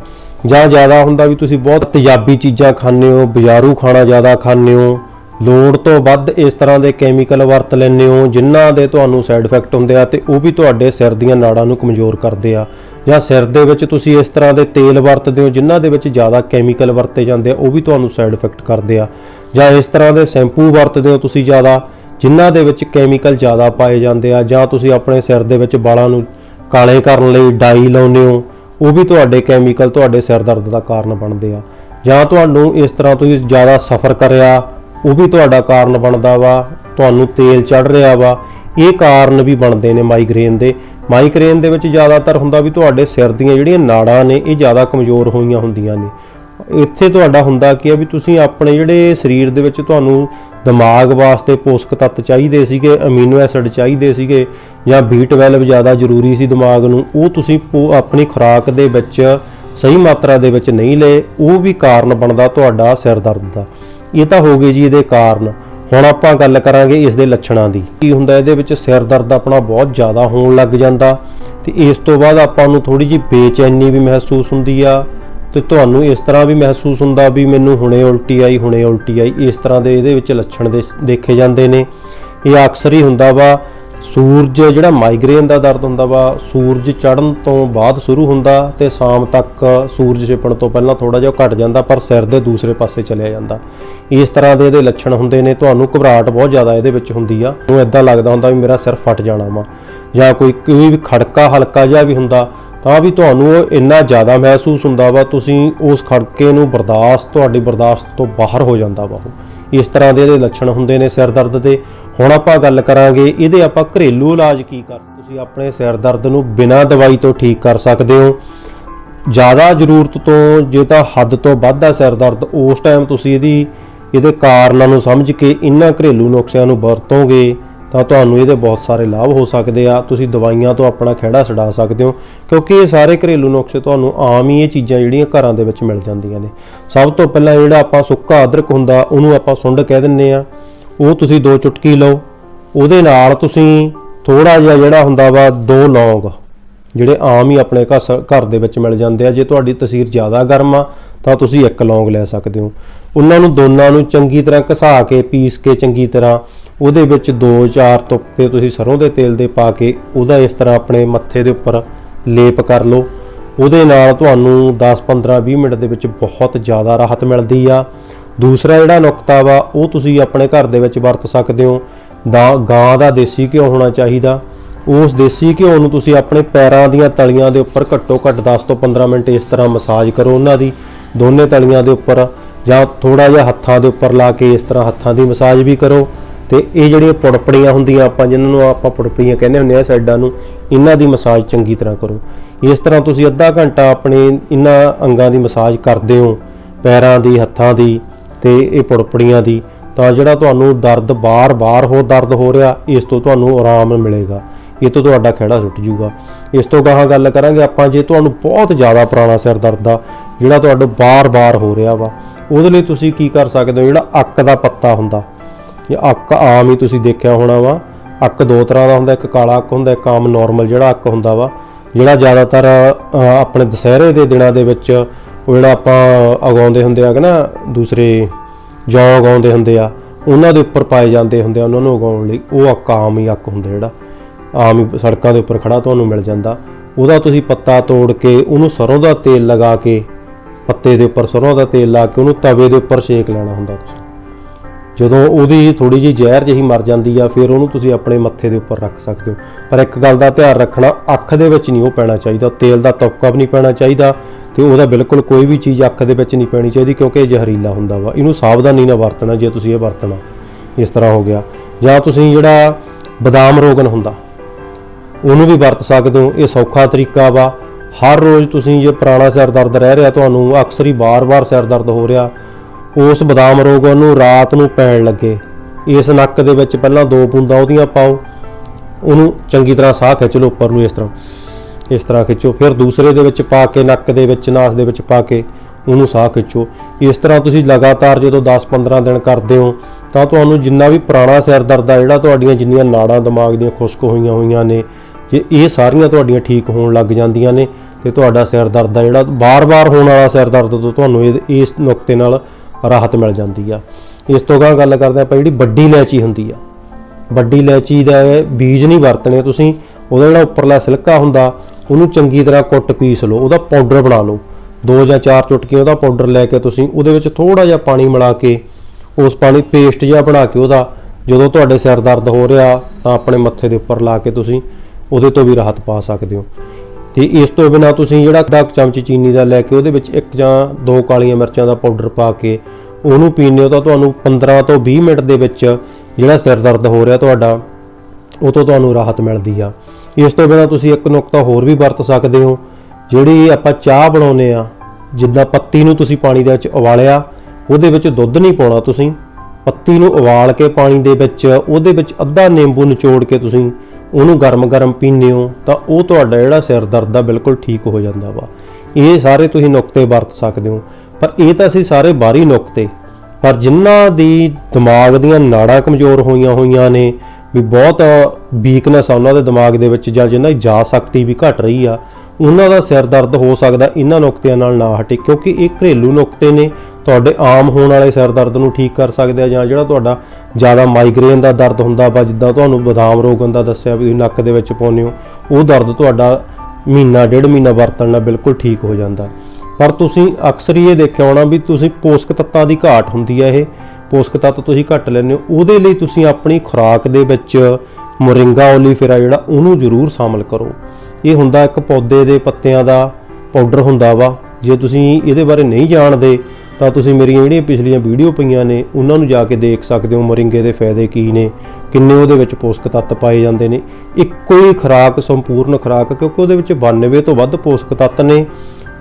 ਜਾਂ ਜ਼ਿਆਦਾ ਹੁੰਦਾ ਵੀ ਤੁਸੀਂ ਬਹੁਤ ਤੇਜ਼ਾਬੀ ਚੀਜ਼ਾਂ ਖਾਂਦੇ ਹੋ, ਬਾਜ਼ਾਰੂ ਖਾਣਾ ਜ਼ਿਆਦਾ ਖਾਂਦੇ ਹੋ ਲੋੜ ਤੋਂ ਵੱਧ ਇਸ ਤਰ੍ਹਾਂ ਦੇ ਕੈਮੀਕਲ ਵਰਤ ਲੈਂਦੇ ਹੋ, ਜਿਨ੍ਹਾਂ ਦੇ ਤੁਹਾਨੂੰ ਸਾਈਡ ਇਫੈਕਟ ਹੁੰਦੇ ਆ ਤੇ ਉਹ ਵੀ ਤੁਹਾਡੇ ਸਿਰ ਦੀਆਂ ਨਾੜਾਂ ਨੂੰ ਕਮਜ਼ੋਰ ਕਰਦੇ ਆ। ਜਾਂ ਸਿਰ ਦੇ ਵਿੱਚ ਤੁਸੀਂ ਇਸ ਤਰ੍ਹਾਂ ਦੇ ਤੇਲ ਵਰਤਦੇ ਹੋ, ਜਿਨ੍ਹਾਂ ਦੇ ਵਿੱਚ ਜ਼ਿਆਦਾ ਕੈਮੀਕਲ ਵਰਤੇ ਜਾਂਦੇ ਆ, ਉਹ ਵੀ ਤੁਹਾਨੂੰ ਸਾਈਡ ਇਫੈਕਟ ਕਰਦੇ ਆ। ਜਾਂ ਇਸ ਤਰ੍ਹਾਂ ਦੇ ਸ਼ੈਂਪੂ ਵਰਤਦੇ ਹੋ ਤੁਸੀਂ ਜ਼ਿਆਦਾ, ਜਿਨ੍ਹਾਂ ਦੇ ਵਿੱਚ ਕੈਮੀਕਲ ਜ਼ਿਆਦਾ ਪਾਏ ਜਾਂਦੇ ਆ, ਜਾਂ ਤੁਸੀਂ ਆਪਣੇ ਸਿਰ ਦੇ ਵਿੱਚ ਵਾਲਾਂ ਨੂੰ ਕਾਲੇ ਕਰਨ ਲਈ ਡਾਈ ਲਾਉਂਦੇ ਹੋ, ਉਹ ਵੀ ਤੁਹਾਡੇ ਕੈਮੀਕਲ ਤੁਹਾਡੇ ਸਿਰ ਦਰਦ ਦਾ ਕਾਰਨ ਬਣਦੇ ਆ। ਜਾਂ ਤੁਹਾਨੂੰ ਇਸ ਤਰ੍ਹਾਂ ਤੁਸੀਂ ਜ਼ਿਆਦਾ ਸਫ਼ਰ ਕਰਿਆ ਉਹ ਵੀ ਤੁਹਾਡਾ ਕਾਰਨ ਬਣਦਾ ਵਾ, ਤੁਹਾਨੂੰ ਤੇਲ ਚੜ ਰਿਹਾ ਵਾ। ਇਹ ਕਾਰਨ ਵੀ ਬਣਦੇ ਨੇ ਮਾਈਗ੍ਰੇਨ ਦੇ। ਮਾਈਗ੍ਰੇਨ ਦੇ ਵਿੱਚ ਜ਼ਿਆਦਾਤਰ ਹੁੰਦਾ ਵੀ ਤੁਹਾਡੇ ਸਿਰ ਦੀਆਂ ਜਿਹੜੀਆਂ ਨਾੜਾਂ ਨੇ, ਇਹ ਜ਼ਿਆਦਾ ਕਮਜ਼ੋਰ ਹੋਈਆਂ ਹੁੰਦੀਆਂ ਨੇ। ਇੱਥੇ ਤੁਹਾਡਾ ਹੁੰਦਾ ਕੀ ਹੈ ਵੀ ਤੁਸੀਂ ਆਪਣੇ ਜਿਹੜੇ ਸਰੀਰ ਦੇ ਵਿੱਚ ਤੁਹਾਨੂੰ ਦਿਮਾਗ ਵਾਸਤੇ ਪੋਸ਼ਕ ਤੱਤ ਚਾਹੀਦੇ ਸੀਗੇ, ਅਮੀਨੋ ਐਸਿਡ ਚਾਹੀਦੇ ਸੀਗੇ, ਜਾਂ B12 ਜ਼ਿਆਦਾ ਜ਼ਰੂਰੀ ਸੀ ਦਿਮਾਗ ਨੂੰ, ਉਹ ਤੁਸੀਂ ਪੋ- ਆਪਣੀ ਖੁਰਾਕ ਦੇ ਵਿੱਚ ਸਹੀ ਮਾਤਰਾ ਦੇ ਵਿੱਚ ਨਹੀਂ ਲਏ, ਉਹ ਵੀ ਕਾਰਨ ਬਣਦਾ ਤੁਹਾਡਾ ਸਿਰ ਦਰਦ ਦਾ। ਇਹ ਤਾਂ ਹੋ ਗਏ ਜੀ ਇਹਦੇ ਕਾਰਨ। ਹੁਣ ਆਪਾਂ ਗੱਲ ਕਰਾਂਗੇ ਇਸ ਦੇ ਲੱਛਣਾਂ ਦੀ। ਕੀ ਹੁੰਦਾ ਇਹਦੇ ਵਿੱਚ ਸਿਰ ਦਰਦ ਆਪਣਾ ਬਹੁਤ ਜ਼ਿਆਦਾ ਹੋਣ ਲੱਗ ਜਾਂਦਾ ਤੇ ਇਸ ਤੋਂ ਬਾਅਦ ਆਪਾਂ ਨੂੰ ਥੋੜੀ ਜਿਹੀ ਬੇਚੈਨੀ ਵੀ ਮਹਿਸੂਸ ਹੁੰਦੀ ਆ ਤੇ ਤੁਹਾਨੂੰ ਇਸ ਤਰ੍ਹਾਂ ਵੀ ਮਹਿਸੂਸ ਹੁੰਦਾ ਵੀ ਮੈਨੂੰ ਹੁਣੇ ਉਲਟੀ ਆਈ, ਹੁਣੇ ਉਲਟੀ ਆਈ। ਇਸ ਤਰ੍ਹਾਂ ਦੇ ਇਹਦੇ ਵਿੱਚ ਲੱਛਣ ਦੇ ਦੇਖੇ ਜਾਂਦੇ ਨੇ। ਇਹ ਅਕਸਰ ਹੀ ਹੁੰਦਾ ਵਾ ਸੂਰਜ ਜਿਹੜਾ ਮਾਈਗ੍ਰੇਨ ਦਾ ਦਰਦ ਹੁੰਦਾ ਵਾ, ਸੂਰਜ ਚੜ੍ਹਨ ਤੋਂ ਬਾਅਦ ਸ਼ੁਰੂ ਹੁੰਦਾ ਤੇ ਸ਼ਾਮ ਤੱਕ ਸੂਰਜ ਛਿਪਣ ਤੋਂ ਪਹਿਲਾਂ ਥੋੜਾ ਜਿਹਾ ਘਟ ਜਾਂਦਾ, ਪਰ ਸਿਰ ਦੇ ਦੂਸਰੇ ਪਾਸੇ ਚਲਿਆ ਜਾਂਦਾ। ਇਸ ਤਰ੍ਹਾਂ ਦੇ ਇਹਦੇ ਲੱਛਣ ਹੁੰਦੇ ਨੇ, ਤੁਹਾਨੂੰ ਘਬਰਾਹਟ ਬਹੁਤ ਜ਼ਿਆਦਾ ਇਹਦੇ ਵਿੱਚ ਹੁੰਦੀ ਆ। ਨੂੰ ਇਦਾਂ ਲੱਗਦਾ ਹੁੰਦਾ ਵੀ ਮੇਰਾ ਸਿਰ ਫਟ ਜਾਣਾ ਵਾ, ਜਾਂ ਕੋਈ ਕੋਈ ਵੀ ਖੜਕਾ ਹਲਕਾ ਜਿਹਾ ਵੀ ਹੁੰਦਾ, ਤਾਂ ਵੀ ਤੁਹਾਨੂੰ ਉਹ ਇੰਨਾ ਜ਼ਿਆਦਾ ਮਹਿਸੂਸ ਹੁੰਦਾ ਵਾ, ਤੁਸੀਂ ਉਸ ਖੜਕੇ ਨੂੰ ਬਰਦਾਸ਼ਤ, ਤੁਹਾਡੀ ਬਰਦਾਸ਼ਤ ਤੋਂ ਬਾਹਰ ਹੋ ਜਾਂਦਾ ਵਾ ਉਹ। ਇਸ ਤਰ੍ਹਾਂ ਦੇ ਇਹਦੇ ਲੱਛਣ ਹੁੰਦੇ ਨੇ ਸਿਰ ਦਰਦ ਦੇ। ਹੁਣ ਆਪਾਂ ਗੱਲ ਕਰਾਂਗੇ ਇਹਦੇ ਆਪਾਂ ਘਰੇਲੂ ਇਲਾਜ ਕੀ ਕਰ ਤੁਸੀਂ ਆਪਣੇ ਸਿਰ ਦਰਦ ਨੂੰ ਬਿਨਾਂ ਦਵਾਈ ਤੋਂ ਠੀਕ ਕਰ ਸਕਦੇ ਹੋ। ਜ਼ਿਆਦਾ ਜ਼ਰੂਰਤ ਤੋਂ ਜੇ ਤਾਂ ਹੱਦ ਤੋਂ ਵੱਧ ਆ ਸਿਰ ਦਰਦ, ਉਸ ਟਾਈਮ ਤੁਸੀਂ ਇਹਦੀ ਇਹਦੇ ਕਾਰਨਾਂ ਨੂੰ ਸਮਝ ਕੇ ਇਹਨਾਂ ਘਰੇਲੂ ਨੁਸਖਿਆਂ ਨੂੰ ਵਰਤੋਗੇ। ਤਾਂ ਤੁਹਾਨੂੰ ਇਹਦੇ ਬਹੁਤ ਸਾਰੇ ਲਾਭ ਹੋ ਸਕਦੇ ਆ। ਤੁਸੀਂ ਦਵਾਈਆਂ ਤੋਂ ਆਪਣਾ ਖਹਿੜਾ ਛਡਾ ਸਕਦੇ ਹੋ, ਕਿਉਂਕਿ ਇਹ ਸਾਰੇ ਘਰੇਲੂ ਨੁਕਸੇ ਤੁਹਾਨੂੰ ਆਮ ਹੀ ਇਹ ਚੀਜ਼ਾਂ ਜਿਹੜੀਆਂ ਘਰਾਂ ਦੇ ਵਿੱਚ ਮਿਲ ਜਾਂਦੀਆਂ ਨੇ। ਸਭ ਤੋਂ ਪਹਿਲਾਂ ਜਿਹੜਾ ਆਪਾਂ ਸੁੱਕਾ ਅਦਰਕ ਹੁੰਦਾ, ਉਹਨੂੰ ਆਪਾਂ ਸੁੰਡ ਕਹਿ ਦਿੰਨੇ ਆ। ਉਹ ਤੁਸੀਂ ਦੋ ਚੁਟਕੀ ਲਓ। ਉਹਦੇ ਨਾਲ ਤੁਸੀਂ ਥੋੜਾ ਜਿਹਾ ਜਿਹੜਾ ਹੁੰਦਾ ਵਾ, ਦੋ ਲੌਂਗ, ਜਿਹੜੇ ਆਮ ਹੀ ਆਪਣੇ ਘਰ ਦੇ ਵਿੱਚ ਮਿਲ ਜਾਂਦੇ ਆ। ਜੇ ਤੁਹਾਡੀ ਤਸੀਰ ਜ਼ਿਆਦਾ ਗਰਮ ਆ, ਤਾਂ ਤੁਸੀਂ ਇੱਕ ਲੌਂਗ ਲੈ ਸਕਦੇ ਹੋ। ਉਹਨਾਂ ਨੂੰ ਦੋਨਾਂ ਨੂੰ ਚੰਗੀ ਤਰ੍ਹਾਂ ਘਸਾ ਕੇ, ਪੀਸ ਕੇ ਚੰਗੀ ਤਰ੍ਹਾਂ ਉਹਦੇ ਵਿੱਚ 2-4 ਤੁਪਕੇ ਤੁਸੀਂ ਸਰੋਂ ਦੇ ਤੇਲ ਦੇ ਪਾ ਕੇ ਉਹਦਾ ਇਸ ਤਰ੍ਹਾਂ ਆਪਣੇ ਮੱਥੇ ਦੇ ਉੱਪਰ ਲੇਪ ਕਰ ਲਓ। ਉਹਦੇ ਨਾਲ ਤੁਹਾਨੂੰ 10-15-20 ਮਿੰਟ ਦੇ ਵਿੱਚ ਬਹੁਤ ਜ਼ਿਆਦਾ ਰਾਹਤ ਮਿਲਦੀ ਆ। ਦੂਸਰਾ ਜਿਹੜਾ ਨੁਕਤਾ ਵਾ, ਉਹ ਤੁਸੀਂ ਆਪਣੇ ਘਰ ਦੇ ਵਿੱਚ ਵਰਤ ਸਕਦੇ ਹੋ। ਦਾ ਗਾਂ ਦਾ ਦੇਸੀ ਘਿਓ ਹੋਣਾ ਚਾਹੀਦਾ। ਉਸ ਦੇਸੀ ਘਿਓ ਨੂੰ ਤੁਸੀਂ ਆਪਣੇ ਪੈਰਾਂ ਦੀਆਂ ਤਲੀਆਂ ਦੇ ਉੱਪਰ ਘੱਟੋ ਘੱਟ 10 ਤੋਂ 15 ਮਿੰਟ ਇਸ ਤਰ੍ਹਾਂ ਮਸਾਜ ਕਰੋ ਉਹਨਾਂ ਦੀ। ਦੋਨੇ ਤਲੀਆਂ ਦੇ ਉੱਪਰ ਜਾਂ ਥੋੜਾ ਜਿਹਾ ਹੱਥਾਂ ਦੇ ਉੱਪਰ ਲਾ ਕੇ ਇਸ ਤਰ੍ਹਾਂ ਹੱਥਾਂ ਦੀ ਮਸਾਜ ਵੀ ਕਰੋ। ਤੇ ਇਹ ਜਿਹੜੀਆਂ ਪੁੜਪੜੀਆਂ ਹੁੰਦੀਆਂ ਆਪਾਂ, ਜਿਨ੍ਹਾਂ ਨੂੰ ਆਪਾਂ ਪੁੜਪੜੀਆਂ ਕਹਿੰਦੇ ਹੁੰਦੇ ਆ ਸਾਈਡਾਂ ਨੂੰ, ਇਹਨਾਂ ਦੀ ਮਸਾਜ ਚੰਗੀ ਤਰ੍ਹਾਂ ਕਰੋ। ਇਸ ਤਰ੍ਹਾਂ ਤੁਸੀਂ ਅੱਧਾ ਘੰਟਾ ਆਪਣੇ ਇਹਨਾਂ ਅੰਗਾਂ ਦੀ ਮਸਾਜ ਕਰਦੇ ਹੋ, ਪੈਰਾਂ ਦੀ, ਹੱਥਾਂ ਦੀ ਤੇ ਇਹ ਪੁੜਪੜੀਆਂ ਦੀ, ਤਾਂ ਜਿਹੜਾ ਤੁਹਾਨੂੰ ਦਰਦ ਬਾਰ-ਬਾਰ ਹੋ, ਦਰਦ ਹੋ ਰਿਹਾ, ਇਸ ਤੋਂ ਤੁਹਾਨੂੰ ਆਰਾਮ ਮਿਲੇਗਾ। ਇਹ ਤੋਂ ਤੁਹਾਡਾ ਖਹਿੜਾ ਸੁੱਟ ਜੂਗਾ। ਇਸ ਤੋਂ ਗਾਹਾਂ ਗੱਲ ਕਰਾਂਗੇ ਆਪਾਂ, ਜੇ ਤੁਹਾਨੂੰ ਬਹੁਤ ਜ਼ਿਆਦਾ ਪੁਰਾਣਾ ਸਿਰ ਦਰਦ ਆ, ਜਿਹੜਾ ਤੁਹਾਡਾ ਬਾਰ-ਬਾਰ ਹੋ ਰਿਹਾ ਵਾ, ਉਹਦੇ ਲਈ ਤੁਸੀਂ ਕੀ ਕਰ ਸਕਦੇ ਹੋ? ਜਿਹੜਾ ਅੱਕ ਦਾ ਪੱਤਾ ਹੁੰਦਾ ਇਹ ਅੱਕ ਆਮ ਹੀ ਤੁਸੀਂ ਦੇਖਿਆ ਹੋਣਾ ਵਾ, ਅੱਕ ਦੋ ਤਰ੍ਹਾਂ ਦਾ ਹੁੰਦਾ, ਇੱਕ ਕਾਲਾ ਅੱਕ ਹੁੰਦਾ, ਇੱਕ ਆਮ ਨਾਰਮਲ ਜਿਹੜਾ ਅੱਕ ਹੁੰਦਾ ਵਾ, ਜਿਹੜਾ ਜ਼ਿਆਦਾਤਰ ਆਪਣੇ ਦੁਸਹਿਰੇ ਦੇ ਦਿਨਾਂ ਦੇ ਵਿੱਚ ਉਹ ਜਿਹੜਾ ਆਪਾਂ ਉਗਾਉਂਦੇ ਹੁੰਦੇ ਆ ਕਿ ਨਾ, ਦੂਸਰੇ ਜੌਂ ਉਗਾਉਂਦੇ ਹੁੰਦੇ ਆ, ਉਹਨਾਂ ਦੇ ਉੱਪਰ ਪਾਏ ਜਾਂਦੇ ਹੁੰਦੇ ਆ, ਉਹਨਾਂ ਨੂੰ ਉਗਾਉਣ ਲਈ, ਉਹ ਅੱਕ ਆਮ ਹੀ ਅੱਕ ਹੁੰਦਾ ਜਿਹੜਾ, ਆਮ ਹੀ ਸੜਕਾਂ ਦੇ ਉੱਪਰ ਖੜਾ ਤੁਹਾਨੂੰ ਮਿਲ ਜਾਂਦਾ। ਉਹਦਾ ਤੁਸੀਂ ਪੱਤਾ ਤੋੜ ਕੇ, ਉਹਨੂੰ ਸਰੋਂ ਦਾ ਤੇਲ ਲਗਾ ਕੇ, ਪੱਤੇ ਦੇ ਉੱਪਰ ਸਰੋਂ ਦਾ ਤੇਲ ਲਾ ਕੇ, ਉਹਨੂੰ ਤਵੇ ਦੇ ਉੱਪਰ ਸੇਕ ਲੈਣਾ ਹੁੰਦਾ ਤੁਸੀਂ। ਜਦੋਂ ਉਹਦੀ ਥੋੜੀ ਜਿਹੀ ਜ਼ਹਿਰ ਜਿਹੀ ਮਰ ਜਾਂਦੀ ਆ, ਫਿਰ ਉਹਨੂੰ ਤੁਸੀਂ ਆਪਣੇ ਮੱਥੇ ਦੇ ਉੱਪਰ ਰੱਖ ਸਕਦੇ ਹੋ। ਪਰ ਇੱਕ ਗੱਲ ਦਾ ਧਿਆਨ ਰੱਖਣਾ, ਅੱਖ ਦੇ ਵਿੱਚ ਨਹੀਂ ਉਹ ਪੈਣਾ ਚਾਹੀਦਾ। ਤੇਲ ਦਾ ਤਬਕਾ ਵੀ ਨਹੀਂ ਪੈਣਾ ਚਾਹੀਦਾ ਤੇ ਉਹਦਾ ਬਿਲਕੁਲ ਕੋਈ ਵੀ ਚੀਜ਼ ਅੱਖ ਦੇ ਵਿੱਚ ਨਹੀਂ ਪੈਣੀ ਚਾਹੀਦੀ ਕਿਉਂਕਿ ਇਹ ਜ਼ਹਿਰੀਲਾ ਹੁੰਦਾ ਵਾ। ਇਹਨੂੰ ਸਾਵਧਾਨੀ ਨਾਲ ਵਰਤਣਾ, ਜੇ ਤੁਸੀਂ ਇਹ ਵਰਤਣਾ, ਇਸ ਤਰ੍ਹਾਂ ਹੋ ਗਿਆ। ਜਾਂ ਤੁਸੀਂ ਜਿਹੜਾ ਬਦਾਮ ਰੋਗਨ ਹੁੰਦਾ, ਉਹਨੂੰ ਵੀ ਵਰਤ ਸਕਦੇ ਹੋ। ਇਹ ਸੌਖਾ ਤਰੀਕਾ ਵਾ। ਹਰ ਰੋਜ਼ ਤੁਸੀਂ ਜੇ ਪੁਰਾਣਾ ਸਿਰ ਦਰਦ ਰਹਿ ਰਿਹਾ, ਤੁਹਾਨੂੰ ਅਕਸਰ ਹੀ ਵਾਰ-ਵਾਰ ਸਿਰ ਦਰਦ ਹੋ ਰਿਹਾ। ਉਸ ਬਦਾਮ ਰੋਗ ਉਹਨੂੰ ਰਾਤ ਨੂੰ ਪੈਣ ਲੱਗੇ। ਇਸ ਨੱਕ ਦੇ ਵਿੱਚ ਪਹਿਲਾਂ ਦੋ ਬੂੰਦਾਂ ਉਹਦੀਆਂ ਪਾਓ। ਉਹਨੂੰ ਚੰਗੀ ਤਰ੍ਹਾਂ ਸਾਹ ਖਿੱਚ ਲਓ ਉੱਪਰ ਨੂੰ ਇਸ ਤਰ੍ਹਾਂ। ਇਸ ਤਰ੍ਹਾਂ ਖਿੱਚੋ। ਫਿਰ ਦੂਸਰੇ ਦੇ ਵਿੱਚ ਪਾ ਕੇ, ਨੱਕ ਦੇ ਵਿੱਚ, ਨਾਸ ਦੇ ਵਿੱਚ ਪਾ ਕੇ ਉਹਨੂੰ ਸਾਹ ਖਿੱਚੋ। ਇਸ ਤਰ੍ਹਾਂ ਤੁਸੀਂ ਲਗਾਤਾਰ ਜਦੋਂ 10-15 ਦਿਨ ਕਰਦੇ ਹੋ, ਤਾਂ ਤੁਹਾਨੂੰ ਜਿੰਨਾ ਵੀ ਪੁਰਾਣਾ ਸਿਰ ਦਰਦ ਆ, ਜਿਹੜਾ ਤੁਹਾਡੀਆਂ ਜਿੰਨੀਆਂ ਨਾੜਾਂ, ਦਿਮਾਗ ਦੀਆਂ ਖੁਸ਼ਕ ਹੋਈਆਂ ਹੋਈਆਂ ਨੇ, ਜੇ ਇਹ ਸਾਰੀਆਂ ਤੁਹਾਡੀਆਂ ਠੀਕ ਹੋਣ ਲੱਗ ਜਾਂਦੀਆਂ ਨੇ, ਤੇ ਤੁਹਾਡਾ ਸਿਰ ਦਰਦ ਆ, ਜਿਹੜਾ ਬਾਰ-ਬਾਰ ਹੋਣ ਵਾਲਾ ਸਿਰ ਦਰਦ ਤੋਂ ਤੁਹਾਨੂੰ ਇਹ- ਇਸ ਨੁਕਤੇ ਨਾਲ ਰਾਹਤ ਮਿਲ ਜਾਂਦੀ ਆ। ਇਸ ਤੋਂ ਅਗਾਂਹ ਗੱਲ ਕਰਦੇ ਆਪਾਂ ਜਿਹੜੀ ਵੱਡੀ ਇਲਾਇਚੀ ਹੁੰਦੀ ਆ। ਵੱਡੀ ਇਲਾਇਚੀ ਦਾ ਇਹ ਬੀਜ ਨਹੀਂ ਵਰਤਣੇ, ਤੁਸੀਂ ਉਹਦਾ ਜਿਹੜਾ ਉੱਪਰਲਾ ਸਿਲਕਾ ਹੁੰਦਾ, ਉਹਨੂੰ ਚੰਗੀ ਤਰ੍ਹਾਂ ਕੁੱਟ ਪੀਸ ਲਓ, ਉਹਦਾ ਪਾਊਡਰ ਬਣਾ ਲਓ। ਦੋ ਜਾਂ ਚਾਰ ਚੁਟਕੀਆਂ ਉਹਦਾ ਪਾਊਡਰ ਲੈ ਕੇ ਤੁਸੀਂ ਉਹਦੇ ਵਿੱਚ ਥੋੜਾ ਜਿਹਾ ਪਾਣੀ ਮਿਲਾ ਕੇ, ਉਸ ਪਾਣੀ ਪੇਸਟ ਜਿਹਾ ਬਣਾ ਕੇ ਉਹਦਾ, ਜਦੋਂ ਤੁਹਾਡੇ ਸਿਰ ਦਰਦ ਹੋ ਰਿਹਾ, ਤਾਂ ਆਪਣੇ ਮੱਥੇ ਦੇ ਉੱਪਰ ਲਾ ਕੇ ਤੁਸੀਂ ਉਹਦੇ ਤੋਂ ਵੀ ਰਾਹਤ ਪਾ ਸਕਦੇ ਹੋ। ਤੇ ਇਸ ਤੋਂ ਬਿਨਾ ਤੁਸੀਂ ਜਿਹੜਾ ਅੱਧਾ ਕੁ ਚਮਚ ਚੀਨੀ ਦਾ ਲੈ ਕੇ ਉਹਦੇ ਵਿੱਚ ਇੱਕ ਜਾਂ ਦੋ ਕਾਲੀਆਂ ਮਿਰਚਾਂ ਦਾ ਪਾਊਡਰ ਪਾ ਕੇ ਉਹਨੂੰ ਪੀਂਦੇ ਹੋ ਤਾਂ ਤੁਹਾਨੂੰ 15 ਤੋਂ 20 ਮਿੰਟ ਦੇ ਵਿੱਚ ਜਿਹੜਾ ਸਿਰ ਦਰਦ ਹੋ ਰਿਹਾ ਤੁਹਾਡਾ, ਉਹ ਤੋਂ ਤੁਹਾਨੂੰ ਰਾਹਤ ਮਿਲਦੀ ਆ। ਇਸ ਤੋਂ ਬਿਨਾਂ ਤੁਸੀਂ ਇੱਕ ਨੁਕਤਾ ਹੋਰ ਵੀ ਵਰਤ ਸਕਦੇ ਹੋ, ਜਿਹੜੀ ਆਪਾਂ ਚਾਹ ਬਣਾਉਨੇ ਆ, ਜਿੱਦਾਂ ਪੱਤੀ ਨੂੰ ਤੁਸੀਂ ਪਾਣੀ ਦੇ ਵਿੱਚ ਉਬਾਲਿਆ, ਉਹਦੇ ਵਿੱਚ ਦੁੱਧ ਨਹੀਂ ਪਾਉਣਾ ਤੁਸੀਂ। ਪੱਤੀ ਨੂੰ ਉਬਾਲ ਕੇ ਪਾਣੀ ਦੇ ਵਿੱਚ, ਉਹਦੇ ਵਿੱਚ ਅੱਧਾ ਨਿੰਬੂ ਨਿਚੋੜ ਕੇ ਤੁਸੀਂ ਉਹਨੂੰ ਗਰਮ-ਗਰਮ ਪੀਂਦੇ ਹੋ, ਤਾਂ ਉਹ ਤੁਹਾਡਾ ਜਿਹੜਾ ਸਿਰ ਦਰਦ ਆ ਬਿਲਕੁਲ ਠੀਕ ਹੋ ਜਾਂਦਾ ਵਾ। ਇਹ ਸਾਰੇ ਤੁਸੀਂ ਨੁਕਤੇ ਵਰਤ ਸਕਦੇ ਹੋ। ਪਰ ਇਹ ਤਾਂ ਅਸੀਂ ਸਾਰੇ ਬਾਹਰੀ ਨੁਕਤੇ ਪਰ ਜਿਨ੍ਹਾਂ ਦੀ ਦਿਮਾਗ ਦੀਆਂ ਨਾੜਾਂ ਕਮਜ਼ੋਰ ਹੋਈਆਂ ਹੋਈਆਂ ਨੇ, ਵੀ ਬਹੁਤ ਵੀਕਨੈਸ ਆ ਉਹਨਾਂ ਦੇ ਦਿਮਾਗ ਦੇ ਵਿੱਚ ਜਾਂ ਜਿਨ੍ਹਾਂ ਦੀ ਜਾ ਸ਼ਕਤੀ ਵੀ ਘਟ ਰਹੀ ਆ, ਉਹਨਾਂ ਦਾ ਸਿਰ ਦਰਦ ਹੋ ਸਕਦਾ ਇਹਨਾਂ ਨੁਕਤਿਆਂ ਨਾਲ ਨਾ ਹਟੇ, ਕਿਉਂਕਿ ਇਹ ਘਰੇਲੂ ਨੁਕਤੇ ਨੇ। ਤੁਹਾਡੇ ਆਮ ਹੋਣ ਵਾਲੇ ਸਿਰ ਦਰਦ ਨੂੰ ਠੀਕ ਕਰ ਸਕਦੇ ਆ ਜਾਂ ਜਿਹੜਾ ਤੁਹਾਡਾ ਜ਼ਿਆਦਾ ਮਾਈਗ੍ਰੇਨ ਦਾ ਦਰਦ ਹੁੰਦਾ ਵਾ, ਜਿੱਦਾਂ ਤੁਹਾਨੂੰ ਬਦਾਮ ਰੋਗ ਦਾ ਦੱਸਿਆ ਵੀ ਤੁਸੀਂ ਨੱਕ ਦੇ ਵਿੱਚ ਪਾਉਂਦੇ ਹੋ, ਉਹ ਦਰਦ ਤੁਹਾਡਾ ਮਹੀਨਾ, ਡੇਢ ਮਹੀਨਾ ਵਰਤਣ ਨਾਲ ਬਿਲਕੁਲ ਠੀਕ ਹੋ ਜਾਂਦਾ। ਪਰ ਤੁਸੀਂ ਅਕਸਰ ਹੀ ਇਹ ਦੇਖਿਆ ਹੋਣਾ ਵੀ ਤੁਸੀਂ ਪੋਸ਼ਕ ਤੱਤਾਂ ਦੀ ਘਾਟ ਹੁੰਦੀ ਹੈ ਇਹ। ਪੋਸ਼ਕ ਤੱਤ ਤੁਸੀਂ ਘੱਟ ਲੈਂਦੇ ਹੋ। ਉਹਦੇ ਲਈ ਤੁਸੀਂ ਆਪਣੀ ਖੁਰਾਕ ਦੇ ਵਿੱਚ ਮੋਰਿੰਗਾ, ਓਲੀਫੇਰਾ ਜਿਹੜਾ, ਉਹਨੂੰ ਜ਼ਰੂਰ ਸ਼ਾਮਲ ਕਰੋ। ਇਹ ਹੁੰਦਾ ਇੱਕ ਪੌਦੇ ਦੇ ਪੱਤਿਆਂ ਦਾ ਪਾਊਡਰ ਹੁੰਦਾ ਵਾ। ਜੇ ਤੁਸੀਂ ਇਹਦੇ ਬਾਰੇ ਨਹੀਂ ਜਾਣਦੇ, ਤਾਂ ਤੁਸੀਂ ਮੇਰੀਆਂ ਜਿਹੜੀਆਂ ਪਿਛਲੀਆਂ ਵੀਡੀਓ ਪਈਆਂ ਨੇ, ਉਹਨਾਂ ਨੂੰ ਜਾ ਕੇ ਦੇਖ ਸਕਦੇ ਹੋ, ਮੋਰਿੰਗੇ ਦੇ ਫਾਇਦੇ ਕੀ ਨੇ, ਕਿੰਨੇ ਉਹਦੇ ਵਿੱਚ ਪੋਸ਼ਕ ਤੱਤ ਪਾਏ ਜਾਂਦੇ ਨੇ। ਇੱਕੋ ਹੀ ਖੁਰਾਕ, ਸੰਪੂਰਨ ਖੁਰਾਕ, ਕਿਉਂਕਿ ਉਹਦੇ ਵਿੱਚ 92 ਤੋਂ ਵੱਧ ਪੋਸ਼ਕ ਤੱਤ ਨੇ।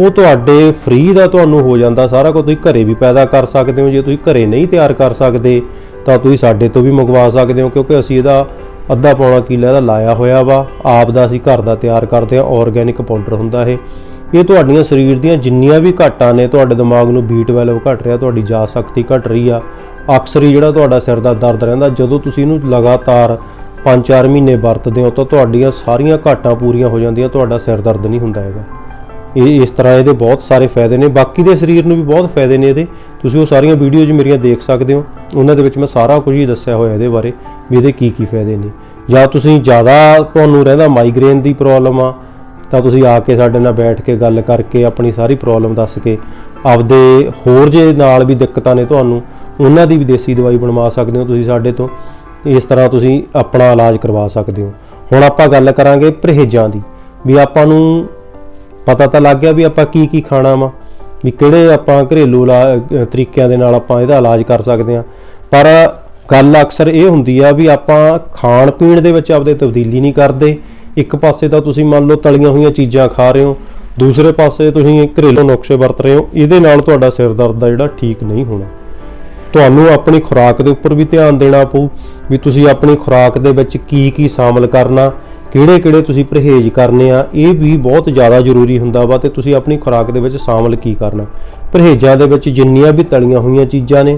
ਉਹ ਤੁਹਾਡੇ ਫ੍ਰੀ ਦਾ ਤੁਹਾਨੂੰ ਹੋ ਜਾਂਦਾ ਸਾਰਾ ਕੁਝ, ਤੁਸੀਂ ਘਰੇ ਵੀ ਪੈਦਾ ਕਰ ਸਕਦੇ ਹੋ। ਜੇ ਤੁਸੀਂ ਘਰੇ ਨਹੀਂ ਤਿਆਰ ਕਰ ਸਕਦੇ, ਤਾਂ ਤੁਸੀਂ ਸਾਡੇ ਤੋਂ ਵੀ ਮੰਗਵਾ ਸਕਦੇ ਹੋ, ਕਿਉਂਕਿ ਅਸੀਂ ਇਹਦਾ ਅੱਧਾ ਪੌਣਾ ਕਿੱਲਾ ਇਹਦਾ ਲਾਇਆ ਹੋਇਆ ਵਾ। ਆਪ ਦਾ ਅਸੀਂ ਘਰ ਦਾ ਤਿਆਰ ਕਰਦੇ ਹਾਂ ਆਰਗੇਨਿਕ ਪਾਊਡਰ ਹੁੰਦਾ ਇਹ। ਇਹ ਤੁਹਾਡੀਆਂ ਸਰੀਰ ਦੀਆਂ ਜਿੰਨੀਆਂ ਵੀ ਘਾਟਾਂ ਨੇ, ਤੁਹਾਡੇ ਦਿਮਾਗ ਨੂੰ B12 ਘਟ ਰਿਹਾ, ਤੁਹਾਡੀ ਜਾ ਸ਼ਕਤੀ ਘਟ ਰਹੀ ਆ। ਅਕਸਰ ਹੀ ਜਿਹੜਾ ਤੁਹਾਡਾ ਸਿਰ ਦਾ ਦਰਦ ਰਹਿੰਦਾ, ਜਦੋਂ ਤੁਸੀਂ ਇਹਨੂੰ ਲਗਾਤਾਰ 5-4 ਮਹੀਨੇ ਵਰਤਦੇ ਹੋ, ਤਾਂ ਤੁਹਾਡੀਆਂ ਸਾਰੀਆਂ ਘਾਟਾਂ ਪੂਰੀਆਂ ਹੋ ਜਾਂਦੀਆਂ, ਤੁਹਾਡਾ ਸਿਰ ਦਰਦ ਨਹੀਂ ਹੁੰਦਾ ਹੈਗਾ। ਇਹ ਇਸ ਤਰ੍ਹਾਂ ਇਹਦੇ ਬਹੁਤ ਸਾਰੇ ਫਾਇਦੇ ਨੇ। ਬਾਕੀ ਦੇ ਸਰੀਰ ਨੂੰ ਵੀ ਬਹੁਤ ਫਾਇਦੇ ਨੇ ਇਹਦੇ। ਤੁਸੀਂ ਉਹ ਸਾਰੀਆਂ ਵੀਡੀਓਜ਼ ਮੇਰੀਆਂ ਦੇਖ ਸਕਦੇ ਹੋ। ਉਹਨਾਂ ਦੇ ਵਿੱਚ ਮੈਂ ਸਾਰਾ ਕੁਝ ਹੀ ਦੱਸਿਆ ਹੋਇਆ ਇਹਦੇ ਬਾਰੇ ਵੀ ਇਹਦੇ ਕੀ ਕੀ ਫਾਇਦੇ ਨੇ। ਜਾਂ ਤੁਸੀਂ ਜ਼ਿਆਦਾ ਤੁਹਾਨੂੰ ਰਹਿੰਦਾ ਮਾਈਗ੍ਰੇਨ ਦੀ ਪ੍ਰੋਬਲਮ ਆ, ਤਾਂ ਤੁਸੀਂ ਆ ਕੇ ਸਾਡੇ ਨਾਲ ਬੈਠ ਕੇ ਗੱਲ ਕਰਕੇ ਆਪਣੀ ਸਾਰੀ ਪ੍ਰੋਬਲਮ ਦੱਸ ਕੇ ਆਪਦੇ ਹੋਰ ਜੇ ਨਾਲ ਵੀ ਦਿੱਕਤਾਂ ਨੇ ਤੁਹਾਨੂੰ, ਉਹਨਾਂ ਦੀ ਵੀ ਦੇਸੀ ਦਵਾਈ ਬਣਵਾ ਸਕਦੇ ਹੋ ਤੁਸੀਂ ਸਾਡੇ ਤੋਂ। ਇਸ ਤਰ੍ਹਾਂ ਤੁਸੀਂ ਆਪਣਾ ਇਲਾਜ ਕਰਵਾ ਸਕਦੇ ਹੋ। ਹੁਣ ਆਪਾਂ ਗੱਲ ਕਰਾਂਗੇ ਪਰਹੇਜ਼ਾਂ ਦੀ। ਵੀ ਆਪਾਂ ਨੂੰ ਪਤਾ ਤਾਂ ਲੱਗ ਗਿਆ ਵੀ ਆਪਾਂ ਕੀ ਕੀ ਖਾਣਾ ਵਾ, ਵੀ ਕਿਹੜੇ ਆਪਾਂ ਘਰੇਲੂ ਇਲਾ- ਤਰੀਕਿਆਂ ਦੇ ਨਾਲ ਆਪਾਂ ਇਹਦਾ ਇਲਾਜ ਕਰ ਸਕਦੇ ਹਾਂ। ਪਰ ਗੱਲ ਅਕਸਰ ਇਹ ਹੁੰਦੀ ਆ ਵੀ ਆਪਾਂ ਖਾਣ ਪੀਣ ਦੇ ਵਿੱਚ ਆਪਦੇ ਤਬਦੀਲੀ ਨਹੀਂ ਕਰਦੇ। ਇੱਕ ਪਾਸੇ ਤਾਂ ਤੁਸੀਂ ਮੰਨ ਲਓ ਤਲੀਆਂ ਹੋਈਆਂ ਚੀਜ਼ਾਂ ਖਾ ਰਹੇ ਹੋ, ਦੂਸਰੇ ਪਾਸੇ ਤੁਸੀਂ ਘਰੇਲੂ ਨੁਕਸੇ ਵਰਤ ਰਹੇ ਹੋ, ਇਹਦੇ ਨਾਲ ਤੁਹਾਡਾ ਸਿਰ ਦਰਦ ਦਾ ਜਿਹੜਾ ਠੀਕ ਨਹੀਂ ਹੋਣਾ। ਤੁਹਾਨੂੰ ਆਪਣੀ ਖੁਰਾਕ ਦੇ ਉੱਪਰ ਵੀ ਧਿਆਨ ਦੇਣਾ ਪਊ, ਵੀ ਤੁਸੀਂ ਆਪਣੀ ਖੁਰਾਕ ਦੇ ਵਿੱਚ ਕੀ ਕੀ ਸ਼ਾਮਲ ਕਰਨਾ ਕਿਹੜੇ ਕਿਹੜੇ ਤੁਸੀਂ ਪਰਹੇਜ਼ ਕਰਨੇ ਆ, ਇਹ ਵੀ ਬਹੁਤ ਜ਼ਿਆਦਾ ਜ਼ਰੂਰੀ ਹੁੰਦਾ ਵਾ ਤੇ ਤੁਸੀਂ ਆਪਣੀ ਖੁਰਾਕ ਦੇ ਵਿੱਚ ਸ਼ਾਮਲ ਕੀ ਕਰਨਾ। ਪਰਹੇਜ਼ਾਂ ਦੇ ਵਿੱਚ ਜਿੰਨੀਆਂ ਵੀ ਤਲੀਆਂ ਹੋਈਆਂ ਚੀਜ਼ਾਂ ਨੇ,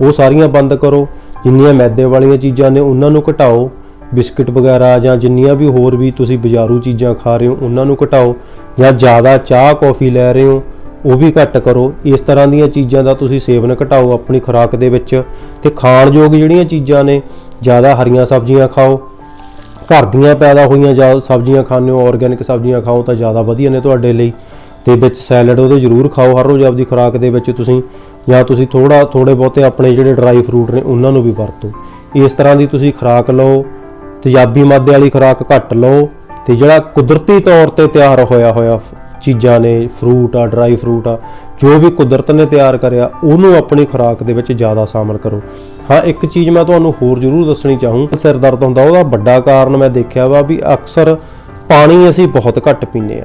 ਉਹ ਸਾਰੀਆਂ ਬੰਦ ਕਰੋ। ਜਿੰਨੀਆਂ ਮੈਦੇ ਵਾਲੀਆਂ ਚੀਜ਼ਾਂ ਨੇ, ਉਹਨਾਂ ਨੂੰ ਘਟਾਓ। ਬਿਸਕਟ ਵਗੈਰਾ ਜਾਂ ਜਿੰਨੀਆਂ ਵੀ ਹੋਰ ਵੀ ਤੁਸੀਂ ਬਾਜ਼ਾਰੂ ਚੀਜ਼ਾਂ ਖਾ ਰਹੇ ਹੋ, ਉਹਨਾਂ ਨੂੰ ਘਟਾਓ। ਜਾਂ ਜ਼ਿਆਦਾ ਚਾਹ, ਕੌਫੀ ਲੈ ਰਹੇ ਹੋ, ਉਹ ਵੀ ਘੱਟ ਕਰੋ। ਇਸ ਤਰ੍ਹਾਂ ਦੀਆਂ ਚੀਜ਼ਾਂ ਦਾ ਤੁਸੀਂ ਸੇਵਨ ਘਟਾਓ ਆਪਣੀ ਖੁਰਾਕ ਦੇ ਵਿੱਚ ਤੇ ਖਾਣਯੋਗ ਜਿਹੜੀਆਂ ਚੀਜ਼ਾਂ ਨੇ, ਜ਼ਿਆਦਾ ਹਰੀਆਂ ਸਬਜ਼ੀਆਂ ਖਾਓ। ਘਰ ਦੀਆਂ ਪੈਦਾ ਹੋਈਆਂ ਜਾਂ ਸਬਜ਼ੀਆਂ ਖਾਣੇ ਹੋ ਆਰਗੈਨਿਕ ਸਬਜ਼ੀਆਂ ਖਾਓ ਤਾਂ ਜ਼ਿਆਦਾ ਵਧੀਆ ਨੇ ਤੁਹਾਡੇ ਲਈ। ਤੇ ਵਿੱਚ ਸੈਲਡ ਉਹਦੇ ਜ਼ਰੂਰ ਖਾਓ, ਹਰ ਰੋਜ਼ ਆਪਦੀ ਖੁਰਾਕ ਦੇ ਵਿੱਚ ਤੁਸੀਂ, ਜਾਂ ਤੁਸੀਂ ਥੋੜਾ ਥੋੜੇ ਬਹੁਤੇ ਆਪਣੇ ਜਿਹੜੇ ਡਰਾਈ ਫਰੂਟ ਨੇ ਉਹਨਾਂ ਨੂੰ ਵੀ ਵਰਤੋ। ਇਸ ਤਰ੍ਹਾਂ ਦੀ ਤੁਸੀਂ ਖੁਰਾਕ ਲਓ, ਤੇਜ਼ਾਬੀ ਮਾਦੇ ਵਾਲੀ ਖੁਰਾਕ ਘੱਟ ਲਓ, ਤੇ ਜਿਹੜਾ ਕੁਦਰਤੀ ਤੌਰ ਤੇ ਤਿਆਰ ਹੋਇਆ ਹੋਇਆ ਚੀਜ਼ਾਂ ਨੇ ਫਰੂਟ ਆ ਡਰਾਈ ਫਰੂਟ ਆ, ਜੋ ਵੀ ਕੁਦਰਤ ਨੇ ਤਿਆਰ ਕਰਿਆ, ਉਹਨੂੰ ਆਪਣੀ ਖੁਰਾਕ ਦੇ ਵਿੱਚ ਜ਼ਿਆਦਾ ਸ਼ਾਮਲ ਕਰੋ। ਹਾਂ, ਇੱਕ ਚੀਜ਼ ਮੈਂ ਤੁਹਾਨੂੰ ਹੋਰ ਜ਼ਰੂਰ ਦੱਸਣੀ ਚਾਹੂੰ। ਸਿਰ ਦਰਦ ਹੁੰਦਾ, ਉਹਦਾ ਵੱਡਾ ਕਾਰਨ ਮੈਂ ਦੇਖਿਆ ਵਾ ਵੀ ਅਕਸਰ ਪਾਣੀ ਅਸੀਂ ਬਹੁਤ ਘੱਟ ਪੀਂਦੇ ਆ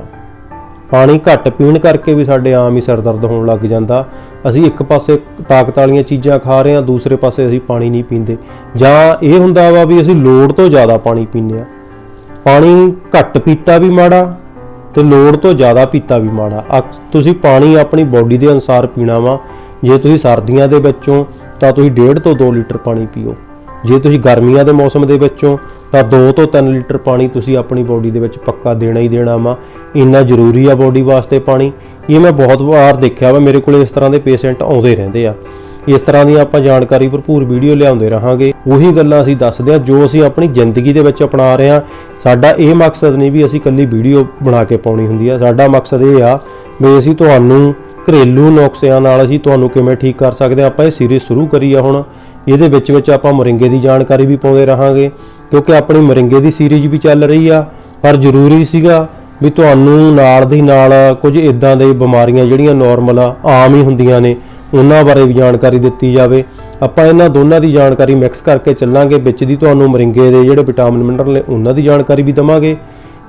ਪਾਣੀ ਘੱਟ ਪੀਣ ਕਰਕੇ ਵੀ ਸਾਡੇ ਆਮ ਹੀ ਸਿਰ ਦਰਦ ਹੋਣ ਲੱਗ ਜਾਂਦਾ। ਅਸੀਂ ਇੱਕ ਪਾਸੇ ਤਾਕਤ ਵਾਲੀਆਂ ਚੀਜ਼ਾਂ ਖਾ ਰਹੇ ਹਾਂ, ਦੂਸਰੇ ਪਾਸੇ ਅਸੀਂ ਪਾਣੀ ਨਹੀਂ ਪੀਂਦੇ। ਜਾਂ ਇਹ ਹੁੰਦਾ ਵਾ ਵੀ ਅਸੀਂ ਲੋੜ ਤੋਂ ਜ਼ਿਆਦਾ ਪਾਣੀ ਪੀਂਦੇ ਆ ਪਾਣੀ ਘੱਟ ਪੀਤਾ ਵੀ ਮਾੜਾ ਤੇ ਲੋੜ ਤੋਂ ਜ਼ਿਆਦਾ ਪੀਤਾ ਵੀ ਮਾੜਾ। ਅਕ- ਤੁਸੀਂ ਪਾਣੀ ਆਪਣੀ ਬਾਡੀ ਦੇ ਅਨੁਸਾਰ ਪੀਣਾ ਵਾ। ਜੇ ਤੁਸੀਂ ਸਰਦੀਆਂ ਦੇ ਵਿੱਚੋਂ ਤਾਂ ਤੁਸੀਂ 1.5 ਤੋਂ 2 ਲੀਟਰ ਪਾਣੀ ਪੀਓ। ਜੇ ਤੁਸੀਂ ਗਰਮੀਆਂ ਦੇ ਮੌਸਮ ਦੇ ਵਿੱਚੋਂ, ਤਾਂ 2 ਤੋਂ 3 ਲੀਟਰ ਪਾਣੀ ਤੁਸੀਂ ਆਪਣੀ ਬਾਡੀ ਦੇ ਵਿੱਚ ਪੱਕਾ ਦੇਣਾ ਹੀ ਦੇਣਾ ਵਾ। ਇੰਨਾ ਜ਼ਰੂਰੀ ਆ ਬਾਡੀ ਵਾਸਤੇ ਪਾਣੀ। ਇਹ ਮੈਂ ਬਹੁਤ ਵਾਰ ਦੇਖਿਆ ਵਾ, ਮੇਰੇ ਕੋਲੇ ਇਸ ਤਰ੍ਹਾਂ ਦੇ ਪੇਸ਼ੈਂਟ ਆਉਂਦੇ ਰਹਿੰਦੇ ਆ। ਇਸ ਤਰ੍ਹਾਂ ਦੀਆਂ ਆਪਾਂ ਜਾਣਕਾਰੀ ਭਰਪੂਰ ਵੀਡੀਓ ਲਿਆਉਂਦੇ ਰਹਾਂਗੇ। ਉਹੀ ਗੱਲਾਂ ਅਸੀਂ ਦੱਸਦੇ ਆ, ਜੋ ਅਸੀਂ ਆਪਣੀ ਜ਼ਿੰਦਗੀ ਦੇ ਵਿੱਚ ਅਪਣਾ ਰਹੇ ਆ। ਸਾਡਾ ਇਹ ਮਕਸਦ ਨਹੀਂ ਵੀ ਅਸੀਂ ਕੱਲੀ ਵੀਡੀਓ ਬਣਾ ਕੇ ਪਾਉਣੀ ਹੁੰਦੀ ਆ। ਸਾਡਾ ਮਕਸਦ ਇਹ ਆ ਵੀ ਅਸੀਂ ਤੁਹਾਨੂੰ ਘਰੇਲੂ ਨੁਕਸਿਆਂ ਨਾਲ ਅਸੀਂ ਤੁਹਾਨੂੰ ਕਿਵੇਂ ਠੀਕ ਕਰ ਸਕਦੇ ਆ ਆਪਾਂ ਇਹ ਸੀਰੀਜ਼ ਸ਼ੁਰੂ ਕਰੀ ਆ ਹੁਣ। ਇਹਦੇ ਵਿੱਚ ਵਿੱਚ ਆਪਾਂ ਮਰਿੰਗੇ ਦੀ ਜਾਣਕਾਰੀ ਵੀ ਪਾਉਂਦੇ ਰਹਾਂਗੇ। ਕਿਉਂਕਿ ਆਪਣੀ ਮਰਿੰਗੇ ਦੀ ਸੀਰੀਜ਼ ਵੀ ਚੱਲ ਰਹੀ ਆ। ਪਰ ਜ਼ਰੂਰੀ ਸੀਗਾ ਵੀ ਤੁਹਾਨੂੰ ਨਾਲ ਦੀ ਨਾਲ ਕੁਝ ਇਦਾਂ ਦੇ ਬਿਮਾਰੀਆਂ ਜਿਹੜੀਆਂ ਨਾਰਮਲ ਆ, ਆਮ ਹੀ ਹੁੰਦੀਆਂ ਨੇ, ਉਹਨਾਂ ਬਾਰੇ ਵੀ ਜਾਣਕਾਰੀ ਦਿੱਤੀ ਜਾਵੇ। ਆਪਾਂ ਇਹਨਾਂ ਦੋਨਾਂ ਦੀ ਜਾਣਕਾਰੀ ਮਿਕਸ ਕਰਕੇ ਚੱਲਾਂਗੇ। ਵਿੱਚ ਦੀ ਤੁਹਾਨੂੰ ਮਰਿੰਗੇ ਦੇ ਜਿਹੜੇ ਵਿਟਾਮਿਨ ਮਿਨਰਲ ਨੇ, ਉਹਨਾਂ ਦੀ ਜਾਣਕਾਰੀ ਵੀ ਦਵਾਂਗੇ।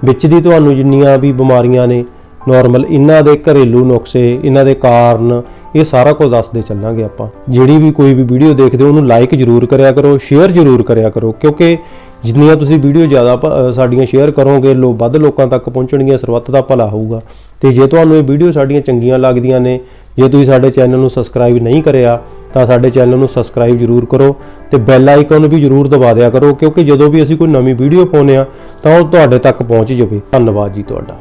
ਵਿੱਚ ਦੀ ਤੁਹਾਨੂੰ ਜਿੰਨੀਆਂ ਵੀ ਬਿਮਾਰੀਆਂ ਨੇ ਨਾਰਮਲ ਇਹਨਾਂ ਦੇ ਘਰੇਲੂ ਨੁਕਸੇ, ਇਹਨਾਂ ਦੇ ਕਾਰਨ, ਇਹ ਸਾਰਾ ਕੁਝ ਦੱਸਦੇ ਚੱਲਾਂਗੇ ਆਪਾਂ। ਜਿਹੜੀ ਵੀ ਕੋਈ ਵੀ ਵੀਡੀਓ ਦੇਖਦੇ ਹੋ, ਉਹਨੂੰ ਲਾਈਕ ਜ਼ਰੂਰ ਕਰਿਆ ਕਰੋ ਸ਼ੇਅਰ ਜ਼ਰੂਰ ਕਰਿਆ ਕਰੋ, ਕਿਉਂਕਿ ਜਿੰਨੀਆਂ ਤੁਸੀਂ ਵੀਡੀਓ ਜ਼ਿਆਦਾ ਸਾਡੀਆਂ ਸ਼ੇਅਰ ਕਰੋਗੇ, ਲੋ, ਵੱਧ ਲੋਕਾਂ ਤੱਕ ਪਹੁੰਚਣਗੀਆਂ, ਸਰਬੱਤ ਦਾ ਭਲਾ ਹੋਊਗਾ। ਤੇ ਜੇ ਤੁਹਾਨੂੰ ਇਹ ਵੀਡੀਓ ਸਾਡੀਆਂ ਚੰਗੀਆਂ ਲੱਗਦੀਆਂ ਨੇ, ਜੇ ਤੁਸੀਂ ਸਾਡੇ ਚੈਨਲ ਨੂੰ ਸਬਸਕ੍ਰਾਈਬ ਨਹੀਂ ਕਰਿਆ, ਤਾਂ ਸਾਡੇ ਚੈਨਲ ਨੂੰ ਸਬਸਕ੍ਰਾਈਬ ਜ਼ਰੂਰ ਕਰੋ ਤੇ ਬੈਲ ਆਈਕਨ ਵੀ ਜ਼ਰੂਰ ਦਬਾ ਦਿਆ ਕਰੋ, ਕਿਉਂਕਿ ਜਦੋਂ ਵੀ ਅਸੀਂ ਕੋਈ ਨਵੀਂ ਵੀਡੀਓ ਪਾਉਂਦੇ ਆ ਤਾਂ ਉਹ ਤੁਹਾਡੇ ਤੱਕ ਪਹੁੰਚ ਜਾਵੇ। ਧੰਨਵਾਦ ਜੀ ਤੁਹਾਡਾ।